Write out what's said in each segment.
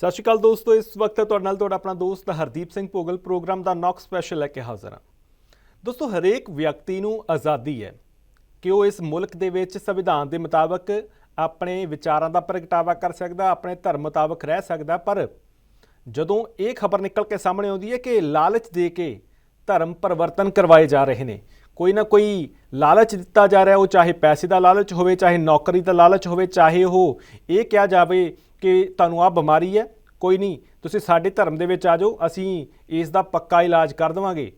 ਸਤਿ ਸ਼੍ਰੀ ਅਕਾਲ ਦੋਸਤੋ, ਇਸ ਵਕਤ ਤੁਹਾਡੇ ਨਾਲ ਤੁਹਾਡਾ ਆਪਣਾ ਦੋਸਤ ਹਰਦੀਪ ਸਿੰਘ ਭੋਗਲ ਪ੍ਰੋਗਰਾਮ ਦਾ ਨੌਕ ਸਪੈਸ਼ਲ ਲੈ ਕੇ ਹਾਜ਼ਰ ਹਾਂ। ਦੋਸਤੋ, ਹਰੇਕ ਵਿਅਕਤੀ ਨੂੰ ਆਜ਼ਾਦੀ ਹੈ ਕਿ ਉਹ ਇਸ ਮੁਲਕ ਦੇ ਵਿੱਚ ਸੰਵਿਧਾਨ ਦੇ ਮੁਤਾਬਕ ਆਪਣੇ ਵਿਚਾਰਾਂ ਦਾ ਪ੍ਰਗਟਾਵਾ ਕਰ ਸਕਦਾ, ਆਪਣੇ ਧਰਮ ਮੁਤਾਬਕ ਰਹਿ ਸਕਦਾ, ਪਰ ਜਦੋਂ ਇਹ ਖਬਰ ਨਿਕਲ ਕੇ ਸਾਹਮਣੇ ਆਉਂਦੀ ਹੈ ਕਿ ਲਾਲਚ ਦੇ ਕੇ ਧਰਮ ਪਰਿਵਰਤਨ ਕਰਵਾਏ ਜਾ ਰਹੇ ਨੇ, ਕੋਈ ਨਾ ਕੋਈ ਲਾਲਚ ਦਿੱਤਾ ਜਾ ਰਿਹਾ, ਉਹ ਚਾਹੇ ਪੈਸੇ ਦਾ ਲਾਲਚ ਹੋਵੇ, ਚਾਹੇ ਨੌਕਰੀ ਦਾ ਲਾਲਚ ਹੋਵੇ, ਚਾਹੇ ਉਹ ਇਹ ਕਿਹਾ ਜਾਵੇ ਕਿ ਤੁਹਾਨੂੰ ਆ ਬਿਮਾਰੀ ਹੈ, ਕੋਈ ਨਹੀਂ, ਤੁਸੀਂ ਸਾਡੇ ਧਰਮ ਦੇ ਵਿੱਚ ਆ ਜਾਓ, ਅਸੀਂ ਇਸ ਦਾ ਪੱਕਾ ਇਲਾਜ ਕਰ ਦੇਵਾਂਗੇ।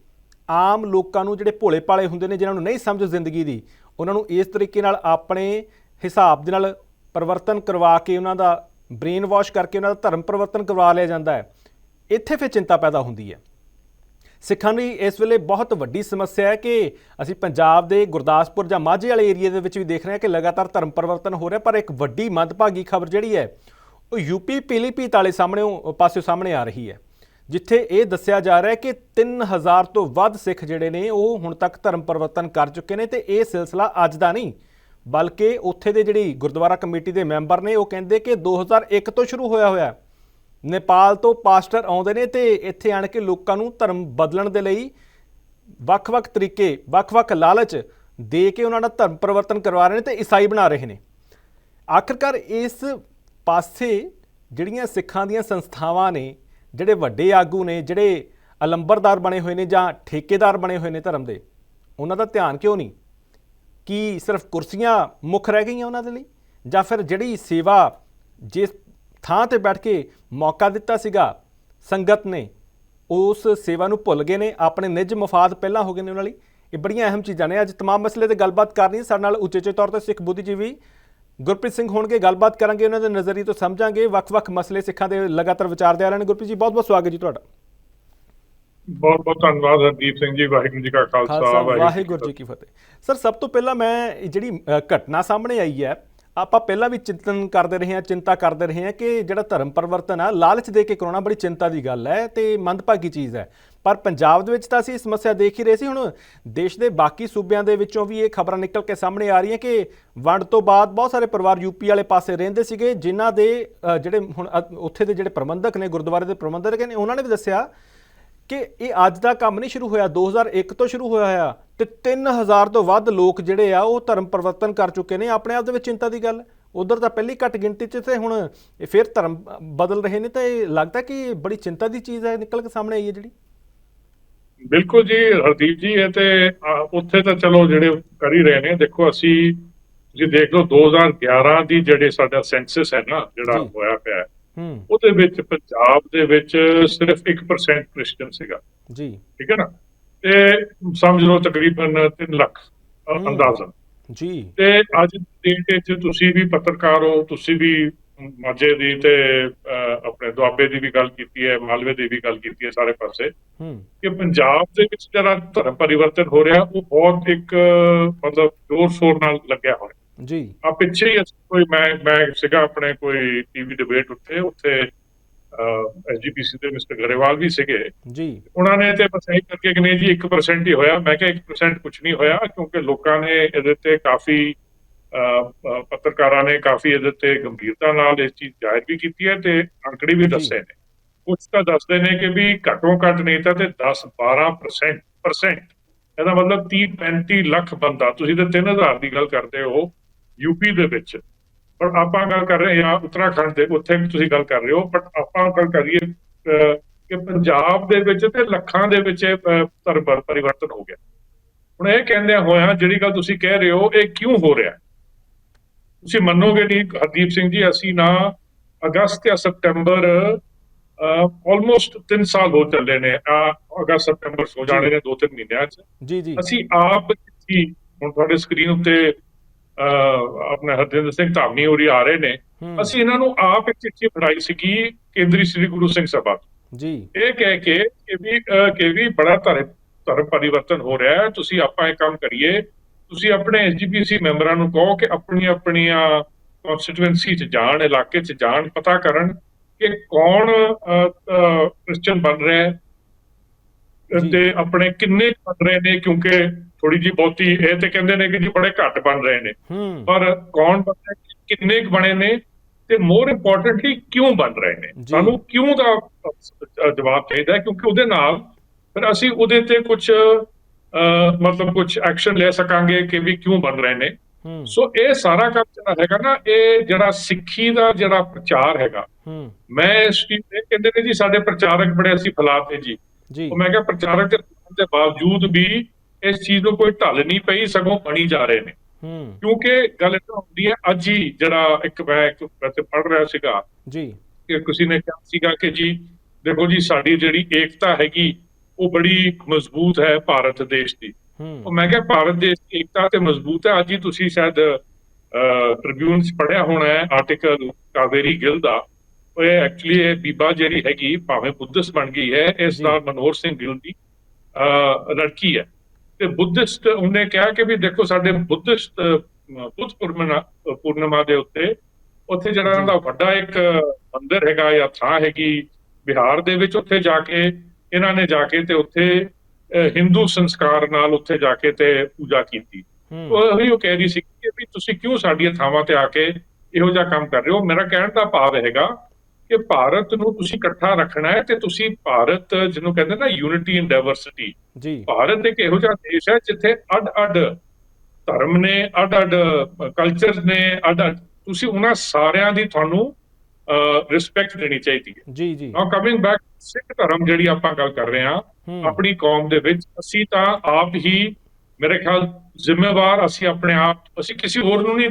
ਆਮ ਲੋਕਾਂ ਨੂੰ ਜਿਹੜੇ ਭੋਲੇ ਭਾਲੇ ਹੁੰਦੇ ਨੇ, ਜਿਨ੍ਹਾਂ ਨੂੰ ਨਹੀਂ ਸਮਝ ਜ਼ਿੰਦਗੀ ਦੀ, ਉਹਨਾਂ ਨੂੰ ਇਸ ਤਰੀਕੇ ਨਾਲ ਆਪਣੇ ਹਿਸਾਬ ਦੇ ਨਾਲ ਪਰਿਵਰਤਨ ਕਰਵਾ ਕੇ ਉਹਨਾਂ ਦਾ ਬ੍ਰੇਨ ਵਾਸ਼ ਕਰਕੇ ਉਹਨਾਂ ਦਾ ਧਰਮ ਪਰਿਵਰਤਨ ਕਰਵਾ ਲਿਆ ਜਾਂਦਾ ਹੈ। ਇੱਥੇ ਫਿਰ ਚਿੰਤਾ ਪੈਦਾ ਹੁੰਦੀ ਹੈ। ਸਿੱਖਾਂ ਲਈ ਇਸ ਵੇਲੇ ਬਹੁਤ ਵੱਡੀ ਸਮੱਸਿਆ ਹੈ ਕਿ ਅਸੀਂ ਪੰਜਾਬ ਦੇ ਗੁਰਦਾਸਪੁਰ ਜਾਂ ਮਾਝੇ ਵਾਲੇ ਏਰੀਆ ਦੇ ਵਿੱਚ ਵੀ ਦੇਖ ਰਹੇ ਹਾਂ ਕਿ ਲਗਾਤਾਰ ਧਰਮ ਪਰਿਵਰਤਨ ਹੋ ਰਿਹਾ, ਪਰ ਇੱਕ ਵੱਡੀ ਮੰਦਭਾਗੀ ਖਬਰ ਜਿਹੜੀ ਹੈ ਉਹ ਯੂਪੀ ਪੀਲੀਭੀਤ ਵਾਲੇ ਸਾਹਮਣੇ ਪਾਸਿਓਂ ਸਾਹਮਣੇ ਆ ਰਹੀ ਹੈ, ਜਿੱਥੇ ਇਹ ਦੱਸਿਆ ਜਾ ਰਿਹਾ ਹੈ ਕਿ 3000 ਤੋਂ ਵੱਧ ਸਿੱਖ ਜਿਹੜੇ ਨੇ, ਉਹ ਹੁਣ ਤੱਕ ਧਰਮ ਪਰਿਵਰਤਨ ਕਰ ਚੁੱਕੇ ਨੇ ਤੇ ਇਹ ਸਿਲਸਿਲਾ ਅੱਜ ਦਾ ਨਹੀਂ, ਬਲਕਿ ਉੱਥੇ ਦੇ ਜਿਹੜੀ ਗੁਰਦੁਆਰਾ ਕਮੇਟੀ ਦੇ ਮੈਂਬਰ ਨੇ, ਉਹ ਕਹਿੰਦੇ ਕਿ 2001 ਤੋਂ ਸ਼ੁਰੂ ਹੋਇਆ ਹੋਇਆ ਨੇਪਾਲ ਤੋਂ ਪਾਸਟਰ ਆਉਂਦੇ ਨੇ ਤੇ ਇੱਥੇ ਆਣ ਕੇ ਲੋਕਾਂ ਨੂੰ ਧਰਮ ਬਦਲਣ ਦੇ ਲਈ ਵੱਖ-ਵੱਖ ਤਰੀਕੇ, ਵੱਖ-ਵੱਖ ਲਾਲਚ ਦੇ ਕੇ ਉਹਨਾਂ ਦਾ ਧਰਮ ਪਰਿਵਰਤਨ ਕਰਵਾ ਰਹੇ ਨੇ ਤੇ ਈਸਾਈ ਬਣਾ ਰਹੇ ਨੇ। ਆਖਰਕਾਰ ਇਸ ਪਾਸੇ ਜਿਹੜੀਆਂ ਸਿੱਖਾਂ ਦੀਆਂ ਸੰਸਥਾਵਾਂ ਨੇ, ਜਿਹੜੇ ਵੱਡੇ ਆਗੂ ਨੇ, ਜਿਹੜੇ ਅਲੰਬਰਦਾਰ ਬਣੇ ਹੋਏ ਨੇ ਜਾਂ ਠੇਕੇਦਾਰ ਬਣੇ ਹੋਏ ਨੇ ਧਰਮ ਦੇ, ਉਹਨਾਂ ਦਾ ਧਿਆਨ ਕਿਉਂ ਨਹੀਂ? ਕੀ ਸਿਰਫ ਕੁਰਸੀਆਂ ਮੁੱਖ ਰਹਿ ਗਈਆਂ ਉਹਨਾਂ ਦੇ ਲਈ? ਜਾਂ ਫਿਰ ਜਿਹੜੀ ਸੇਵਾ ਜਿਸ ਥਾਂ ਤੇ ਬੈਠ ਕੇ ਮੌਕਾ ਦਿੱਤਾ ਸੀਗਾ, ਸੰਗਤ ਨੇ, ਉਸ ਸੇਵਾ ਨੂੰ ਭੁੱਲ ਗਏ ਨੇ, ਆਪਣੇ ਨਿੱਜ ਮਫਾਦ ਪਹਿਲਾਂ ਹੋ ਗਏ ਨੇ ਉਹਨਾਂ ਲਈ। ਇਹ ਬੜੀਆਂ ਅਹਿਮ ਚੀਜ਼ਾਂ ਨੇ। ਅੱਜ ਤਮਾਮ ਮਸਲੇ ਤੇ ਗੱਲਬਾਤ ਕਰਨੀ ਸਾਡੇ ਨਾਲ ਉਚੇਚੇ ਤੌਰ ਤੇ ਸਿੱਖ ਬੁੱਧੀਜੀਵੀ ਗੁਰਪ੍ਰੀਤ ਸਿੰਘ ਹੋਣਗੇ ਗੱਲਬਾਤ ਕਰਾਂਗੇ ਉਹਨਾਂ ਦੇ ਨਜ਼ਰੀਏ ਤੋਂ ਸਮਝਾਂਗੇ ਵੱਖ-ਵੱਖ ਮਸਲੇ ਸਿੱਖਾਂ ਦੇ ਲਗਾਤਾਰ ਵਿਚਾਰਦੇ ਆ ਰਹੇ ਨੇ। ਗੁਰਪ੍ਰੀਤ ਜੀ ਬਹੁਤ-ਬਹੁਤ ਸਵਾਗਤ ਜੀ ਤੁਹਾਡਾ। ਬਹੁਤ ਬਹੁਤ ਧੰਨਵਾਦ ਹਰਦੀਪ ਸਿੰਘ ਜੀ ਵਾਹਿਗੁਰੂ ਜੀ ਕਾ ਖਾਲਸਾ ਵਾਹਿਗੁਰੂ ਜੀ ਕੀ ਫਤਿਹ। ਸਰ ਸਭ ਤੋਂ ਪਹਿਲਾਂ ਮੈਂ ਜਿਹੜੀ ਘਟਨਾ ਸਾਹਮਣੇ ਆਈ ਹੈ ਆਪਾਂ ਪਹਿਲਾਂ ਵੀ ਚਿੰਤਨ ਕਰਦੇ ਰਹੇ ਹਾਂ ਚਿੰਤਾ ਕਰਦੇ ਰਹੇ ਹਾਂ ਕਿ ਜਿਹੜਾ ਧਰਮ ਪਰਿਵਰਤਨ ਆ ਲਾਲਚ ਦੇ ਕੇ ਕਰਾਉਣਾ ਬੜੀ ਚਿੰਤਾ ਦੀ ਗੱਲ ਹੈ ਤੇ ਮੰਦਭਾਗੀ ਚੀਜ਼ ਹੈ। ਪਰ ਪੰਜਾਬ ਦੇ ਵਿੱਚ ਤਾਂ ਅਸੀਂ ਸਮੱਸਿਆ ਦੇਖ ਹੀ ਰਹੇ ਸੀ, ਹੁਣ ਦੇਸ਼ ਦੇ ਬਾਕੀ ਸੂਬਿਆਂ ਦੇ ਵਿੱਚੋਂ ਵੀ ਇਹ ਖਬਰਾਂ ਨਿਕਲ ਕੇ ਸਾਹਮਣੇ ਆ ਰਹੀਆਂ ਕਿ ਵੰਡ ਤੋਂ ਬਾਅਦ ਬਹੁਤ ਸਾਰੇ ਪਰਿਵਾਰ ਯੂਪੀ ਵਾਲੇ ਪਾਸੇ ਰਹਿੰਦੇ ਸੀਗੇ, ਜਿਨ੍ਹਾਂ ਦੇ ਜਿਹੜੇ ਹੁਣ ਉੱਥੇ ਦੇ ਜਿਹੜੇ ਪ੍ਰਬੰਧਕ ਨੇ, ਗੁਰਦੁਆਰੇ ਦੇ ਪ੍ਰਬੰਧਕ ਨੇ, ਉਹਨਾਂ ਨੇ ਵੀ ਦੱਸਿਆ ਕਿ ਇਹ ਅੱਜ ਦਾ ਕੰਮ ਨਹੀਂ ਸ਼ੁਰੂ ਹੋਇਆ 2001 ਤੋਂ ਸ਼ੁਰੂ ਹੋਇਆ ਹੋਇਆ ਤੇ 3000 ਤੋਂ ਵੱਧ ਲੋਕ ਜਿਹੜੇ ਆ, ਉਹ ਧਰਮ ਪਰਿਵਰਤਨ ਕਰ ਚੁੱਕੇ ਨੇ, ਆਪਣੇ ਆਪ ਦੇ ਵਿੱਚ ਚਿੰਤਾ ਦੀ ਗੱਲ। ਉਧਰ ਤਾਂ ਪਹਿਲੀ ਘੱਟ ਗਿਣਤੀ 'ਚ ਤੇ ਹੁਣ ਫਿਰ ਧਰਮ ਬਦਲ ਰਹੇ ਨੇ, ਤਾਂ ਇਹ ਲੱਗਦਾ ਕਿ ਬੜੀ ਚਿੰਤਾ ਦੀ ਚੀਜ਼ ਹੈ, ਨਿਕਲ ਕੇ ਸਾਹਮਣੇ ਆਈ ਹੈ ਜਿਹੜੀ। ਬਿਲਕੁਲ ਜੀ ਹਰਦੀਪ ਜੀ ਇਹ ਤੇ ਉੱਥੇ ਤਾਂ ਚਲੋ ਜਿਹੜੇ ਕਰ ਹੀ ਰਹੇ ਨੇ ਦੇਖੋ ਅਸੀਂ ਤੁਸੀਂ ਦੇਖ ਲਓ 2011 ਦੀ ਜਿਹੜੇ ਸਾਡਾ ਸੈਂਸਸ ਹੈ ਨਾ ਜਿਹੜਾ ਜੀ। ਹੋਇਆ ਪਿਆ ਉਹਦੇ ਵਿੱਚ ਪੰਜਾਬ ਦੇ ਵਿੱਚ ਸਿਰਫ 1% ਕ੍ਰਿਸਚੀਅਨ ਸੀਗਾ। ਜੀ। ਠੀਕ ਹੈ ਨਾ? ਤੇ ਸਮਝ ਲਓ ਤਕਰੀਬਨ 3 ਲੱਖ ਅ, ਹੂੰ। ਅੰਦਾਜ਼ਨ। ਜੀ। ਤੇ ਅੱਜ ਦੀ ਡੇਟ ਤੁਸੀਂ ਵੀ ਪੱਤਰਕਾਰ ਹੋ ਤੁਸੀਂ ਵੀ ਮਾਝੇ ਦੀ ਤੇ ਆਪਣੇ ਦੁਆਬੇ ਦੀ ਵੀ ਗੱਲ ਕੀਤੀ ਹੈ ਮਾਲਵੇ ਦੀ ਵੀ ਗੱਲ ਕੀਤੀ ਹੈ ਸਾਰੇ ਪਾਸੇ। ਕਿ ਪੰਜਾਬ ਦੇ ਵਿੱਚ ਜਿਹੜਾ ਧਰਮ ਪਰਿਵਰਤਨ ਹੋ ਰਿਹਾ ਉਹ ਬਹੁਤ ਇੱਕ ਮਤਲਬ ਜ਼ੋਰ ਸ਼ੋਰ ਨਾਲ ਲੱਗਿਆ ਹੋਇਆ। ਜੀ। ਆ ਪਿੱਛੇ ਹੀ ਅਸੀਂ ਕੋਈ ਮੈਂ ਮੈਂ ਸੀਗਾ ਆਪਣੇ ਕੋਈ ਟੀਵੀ ਡਿਬੇਟ ਉੱਤੇ ਉੱਥੇ ਐਸਜੀਪੀਸੀ ਦੇ ਮਿਸਟਰ ਗਰੇਵਾਲ ਵੀ ਸੀਗੇ। ਜੀ। ਉਹਨਾਂ ਨੇ ਤੇ ਬਸ ਇਹ ਕਰਕੇ ਕਿ ਨਹੀਂ ਜੀ 1% ਹੀ ਹੋਇਆ। ਮੈਂ ਕਿਹਾ 1% ਕੁਝ ਨਹੀਂ ਹੋਇਆ ਕਿਉਂਕਿ ਲੋਕਾਂ ਨੇ ਇਹਦੇ ਤੇ ਕਾਫੀ ਪੱਤਰਕਾਰਾਂ ਨੇ ਕਾਫੀ ਇਹਦੇ ਤੇ ਗੰਭੀਰਤਾ ਨਾਲ ਇਸ ਚੀਜ਼ ਜ਼ਾਹਿਰ ਵੀ ਕੀਤੀ ਹੈ ਤੇ ਅੰਕੜੇ ਵੀ। ਦੱਸੇ ਨੇ। ਕੁਝ ਤਾਂ ਦੱਸਦੇ ਨੇ ਕਿ ਵੀ ਘੱਟੋ ਘੱਟ ਨਹੀਂ ਤਾਂ ਤੇ 10 12% ਪਰਸੈਂਟ ਇਹਦਾ ਮਤਲਬ 30 35 ਲੱਖ ਬੰਦਾ। ਤੁਸੀਂ ਤਾਂ 3000 ਦੀ ਗੱਲ ਕਰਦੇ ਹੋ ਯੂਪੀ ਦੇ ਵਿੱਚ। ਪਰ ਆਪਾਂ ਗੱਲ ਕਰ ਰਹੇ ਹਾਂ ਉੱਤਰਾਖੰਡ ਦੇ ਉੱਥੇ ਵੀ ਤੁਸੀਂ ਗੱਲ ਕਰ ਰਹੇ ਹੋ। ਬਟ ਆਪਾਂ ਗੱਲ ਕਰੀਏ ਕਿ ਪੰਜਾਬ ਦੇ ਵਿੱਚ ਤੇ ਲੱਖਾਂ ਦੇ ਵਿੱਚ ਪਰਿਵਰਤਨ ਹੋ ਗਿਆ। ਹੁਣ ਇਹ ਕਹਿੰਦੇ ਹੋਇਆ ਜਿਹੜੀ ਗੱਲ ਤੁਸੀਂ ਕਹਿ ਰਹੇ ਹੋ ਇਹ ਕਿਉਂ ਹੋ ਰਿਹਾ? ਤੁਸੀਂ ਮੰਨੋਗੇ ਨਹੀਂ ਹਰਦੀਪ ਸਿੰਘ ਜੀ ਅਸੀਂ ਨਾ ਅਗਸਤ ਜਾਂ ਸਤੰਬਰ ਆਲਮੋਸਟ 3 ਸਾਲ ਹੋ ਚੱਲੇ ਨੇ ਆ ਅਗਸਤ ਸਤੰਬਰ ਹੋ ਜਾਣੇ ਨੇ 2-3 ਮਹੀਨਿਆਂ ਚ। ਜੀ ਜੀ। ਅਸੀਂ ਆਪ ਹੀ ਹੁਣ ਤੁਹਾਡੇ ਸਕਰੀਨ ਉੱਤੇ ਆਪਣੇ ਹਰਜਿੰਦਰ ਸਿੰਘ ਧਾਮੀ ਹੋਰੀ ਆ ਰਹੇ ਨੇ। ਅਸੀਂ ਇਹਨਾਂ ਨੂੰ ਆਪ ਇੱਕ ਚਿੱਠੀ ਫੜਾਈ ਸੀਗੀ ਕੇਂਦਰੀ ਸ੍ਰੀ ਗੁਰੂ ਸਿੰਘ ਸਭਾ। ਜੀ। ਇਹ ਕਹਿ ਕੇ ਕਿ ਵੀ ਕਿ ਵੀ ਬੜਾ ਧਰਮ ਧਰਮ ਪਰਿਵਰਤਨ ਹੋ ਰਿਹਾ ਹੈ ਤੁਸੀਂ ਆਪਾਂ ਇਹ ਕੰਮ ਕਰੀਏ ਤੁਸੀਂ ਆਪਣੇ ਐਸਜੀਪੀਸੀ ਮੈਂਬਰਾਂ ਨੂੰ ਕਹੋ ਕਿ ਆਪਣੀ ਆਪਣੀਆਂ ਕਨਸਟੀਟੂਐਂਸੀ 'ਚ ਜਾਣ ਇਲਾਕੇ 'ਚ ਜਾਣ ਪਤਾ ਕਰਨ ਕਿ ਕੌਣ ਕ੍ਰਿਸਚੀਅਨ ਬਣ ਰਿਹਾ ਹੈ। ਤੇ ਆਪਣੇ ਕਿੰਨੇ ਬਣ ਰਹੇ ਨੇ ਕਿਉਂਕਿ ਥੋੜੀ ਜੀ ਬਹੁਤੀ ਇਹ ਤੇ ਕਹਿੰਦੇ ਨੇ ਕਿ ਜੀ ਬੜੇ ਘੱਟ ਬਣ ਰਹੇ ਨੇ। ਪਰ ਕੌਣ ਬਣ ਕਿੰਨੇ ਬਣੇ ਨੇ ਤੇ ਮੋਰ ਇੰਪੋਰਟੈਂਟਲੀ ਕਿਉਂ ਬਣ ਰਹੇ ਨੇ। ਸਾਨੂੰ ਕਿਉਂ ਦਾ ਜਵਾਬ ਚਾਹੀਦਾ ਕਿਉਂਕਿ ਉਹਦੇ ਨਾਲ ਫਿਰ ਅਸੀਂ ਉਹਦੇ ਤੇ ਕੁਝ ਮਤਲਬ ਕੁਝ ਐਕਸ਼ਨ ਲੈ ਸਕਾਂਗੇ ਕਿ ਵੀ ਕਿਉਂ ਬਣ ਰਹੇ ਨੇ। ਸੋ ਇਹ ਸਾਰਾ ਕੰਮ ਜਿਹੜਾ ਹੈਗਾ ਨਾ ਇਹ ਜਿਹੜਾ ਸਿੱਖੀ ਦਾ ਜਿਹੜਾ ਪ੍ਰਚਾਰ ਹੈਗਾ ਮੈਂ ਇਸ ਚੀਜ਼ ਤੇ ਕਹਿੰਦੇ ਨੇ ਜੀ ਸਾਡੇ ਪ੍ਰਚਾਰਕ ਬੜੇ ਅਸੀਂ ਫੈਲਾਤੇ ਜੀ। ਉਹ ਮੈਂ ਕਿਹਾ ਪ੍ਰਚਾਰਕ ਦੇ ਬਾਵਜੂਦ ਵੀ ਇਸ ਚੀਜ਼ ਨੂੰ ਕੋਈ ਢੱਲ ਨਹੀਂ ਪਈ ਸਗੋਂ ਬਣੀ ਜਾ ਰਹੇ ਨੇ। ਕਿਉਂਕਿ ਗੱਲ ਇਹ ਹੁੰਦੀ ਹੈ ਅੱਜ ਹੀ ਜਿਹੜਾ ਇੱਕ ਮੈਂ ਇੱਕ ਵੈਸੇ ਪੜ੍ਹ ਰਿਹਾ ਸੀਗਾ ਜੀ। ਕਿ ਕਿਸੇ ਨੇ ਕਿਹਾ ਸੀਗਾ ਕਿ ਜੀ ਦੇਖੋ ਜੀ ਸਾਡੀ ਜਿਹੜੀ ਏਕਤਾ ਹੈਗੀ ਉਹ ਬੜੀ ਮਜ਼ਬੂਤ ਹੈ ਭਾਰਤ ਦੇਸ਼ ਦੀ। ਉਹ ਮੈਂ ਕਿਹਾ ਭਾਰਤ ਦੇਸ਼ ਦੀ ਏਕਤਾ ਤੇ ਮਜ਼ਬੂਤ ਹੈ। ਅੱਜ ਹੀ ਤੁਸੀਂ ਸ਼ਾਇਦ ਟ੍ਰਿਬਿਊਨ 'ਚ ਪੜਿਆ ਹੋਣਾ ਹੈ ਆਰਟੀਕਲ ਕਾਵੇਰੀ ਗਿੱਲ ਦਾ। ਉਹ ਐਕਚੁਅਲੀ ਇਹ ਬੀਬਾ ਜਿਹੜੀ ਹੈਗੀ ਭਾਵੇਂ ਬੁੱਧਿਸਟ ਬਣ ਗਈ ਹੈ ਇਸ। ਦਾ ਮਨੋਹਰ ਸਿੰਘ ਗਿੱਲ ਦੀ ਲੜਕੀ ਹੈ। ਤੇ ਬੁੱਧਿਸਟ ਉਹਨੇ ਕਿਹਾ ਕਿ ਵੀ ਦੇਖੋ ਸਾਡੇ ਬੁੱਧਿਸਟ ਬੁੱਧ ਪੂਰਨਿਮਾ ਦੇ ਉੱਤੇ ਉੱਥੇ ਜਿਹੜਾ। ਉਹਨਾਂ ਦਾ ਵੱਡਾ ਇੱਕ ਮੰਦਿਰ ਹੈਗਾ ਜਾਂ ਥਾਂ ਹੈਗੀ ਬਿਹਾਰ ਦੇ ਵਿੱਚ ਉੱਥੇ ਜਾ ਕੇ ਇਹਨਾਂ ਨੇ ਜਾ ਕੇ ਤੇ ਉੱਥੇ ਹਿੰਦੂ ਸੰਸਕਾਰ ਨਾਲ ਉੱਥੇ ਜਾ ਕੇ ਤੇ ਪੂਜਾ ਕੀਤੀ। ਉਹ ਹੀ ਉਹ ਕਹਿ ਰਹੀ ਸੀ ਕਿ ਵੀ ਤੁਸੀਂ ਕਿਉਂ ਸਾਡੀਆਂ ਥਾਵਾਂ ਤੇ ਆ ਕੇ ਇਹੋ ਜਿਹਾ ਕੰਮ ਕਰ ਰਹੇ ਹੋ? ਮੇਰਾ ਕਹਿਣ ਦਾ ਭਾਵ ਹੈਗਾ ਕਿ ਭਾਰਤ ਨੂੰ ਤੁਸੀਂ ਇਕੱਠਾ ਰੱਖਣਾ ਹੈ ਤੇ ਤੁਸੀਂ ਭਾਰਤ ਜਿਹਨੂੰ ਕਹਿੰਦੇ ਨਾ ਯੂਨਿਟੀ ਇਨ ਡਾਈਵਰਸਿਟੀ ਜੀ। ਭਾਰਤ ਇੱਕ ਇਹੋ ਜਿਹਾ ਦੇਸ਼ ਹੈ ਜਿੱਥੇ ਅੱਡ-ਅੱਡ ਧਰਮ ਨੇ ਅੱਡ-ਅੱਡ ਕਲਚਰਸ ਨੇ ਅੱਡ-ਅੱਡ ਤੁਸੀਂ ਉਹਨਾਂ ਸਾਰਿਆਂ ਦੀ ਤੁਹਾਨੂੰ ਰਿਸਪੈਕਟ ਦੇਣੀ ਚਾਹੀਦੀ ਹੈ। ਜੀ ਜੀ। ਨਾਓ ਕਮਿੰਗ ਬੈਕ ਸਿੱਖ ਧਰਮ ਜਿਹੜੀ ਆਪਾਂ ਗੱਲ ਕਰ ਰਹੇ ਹਾਂ ਆਪਣੀ ਕੌਮ ਦੇ ਵਿੱਚ ਅਸੀਂ ਤਾਂ ਆਪ ਹੀ ਮੇਰੇ ਖਿਆਲ ਜ਼ਿੰਮੇਵਾਰ ਅਸੀਂ ਆਪਣੇ ਆਪ ਅਸੀਂ ਕਿਸੇ ਹੋਰ ਨੂੰ ਨਹੀਂ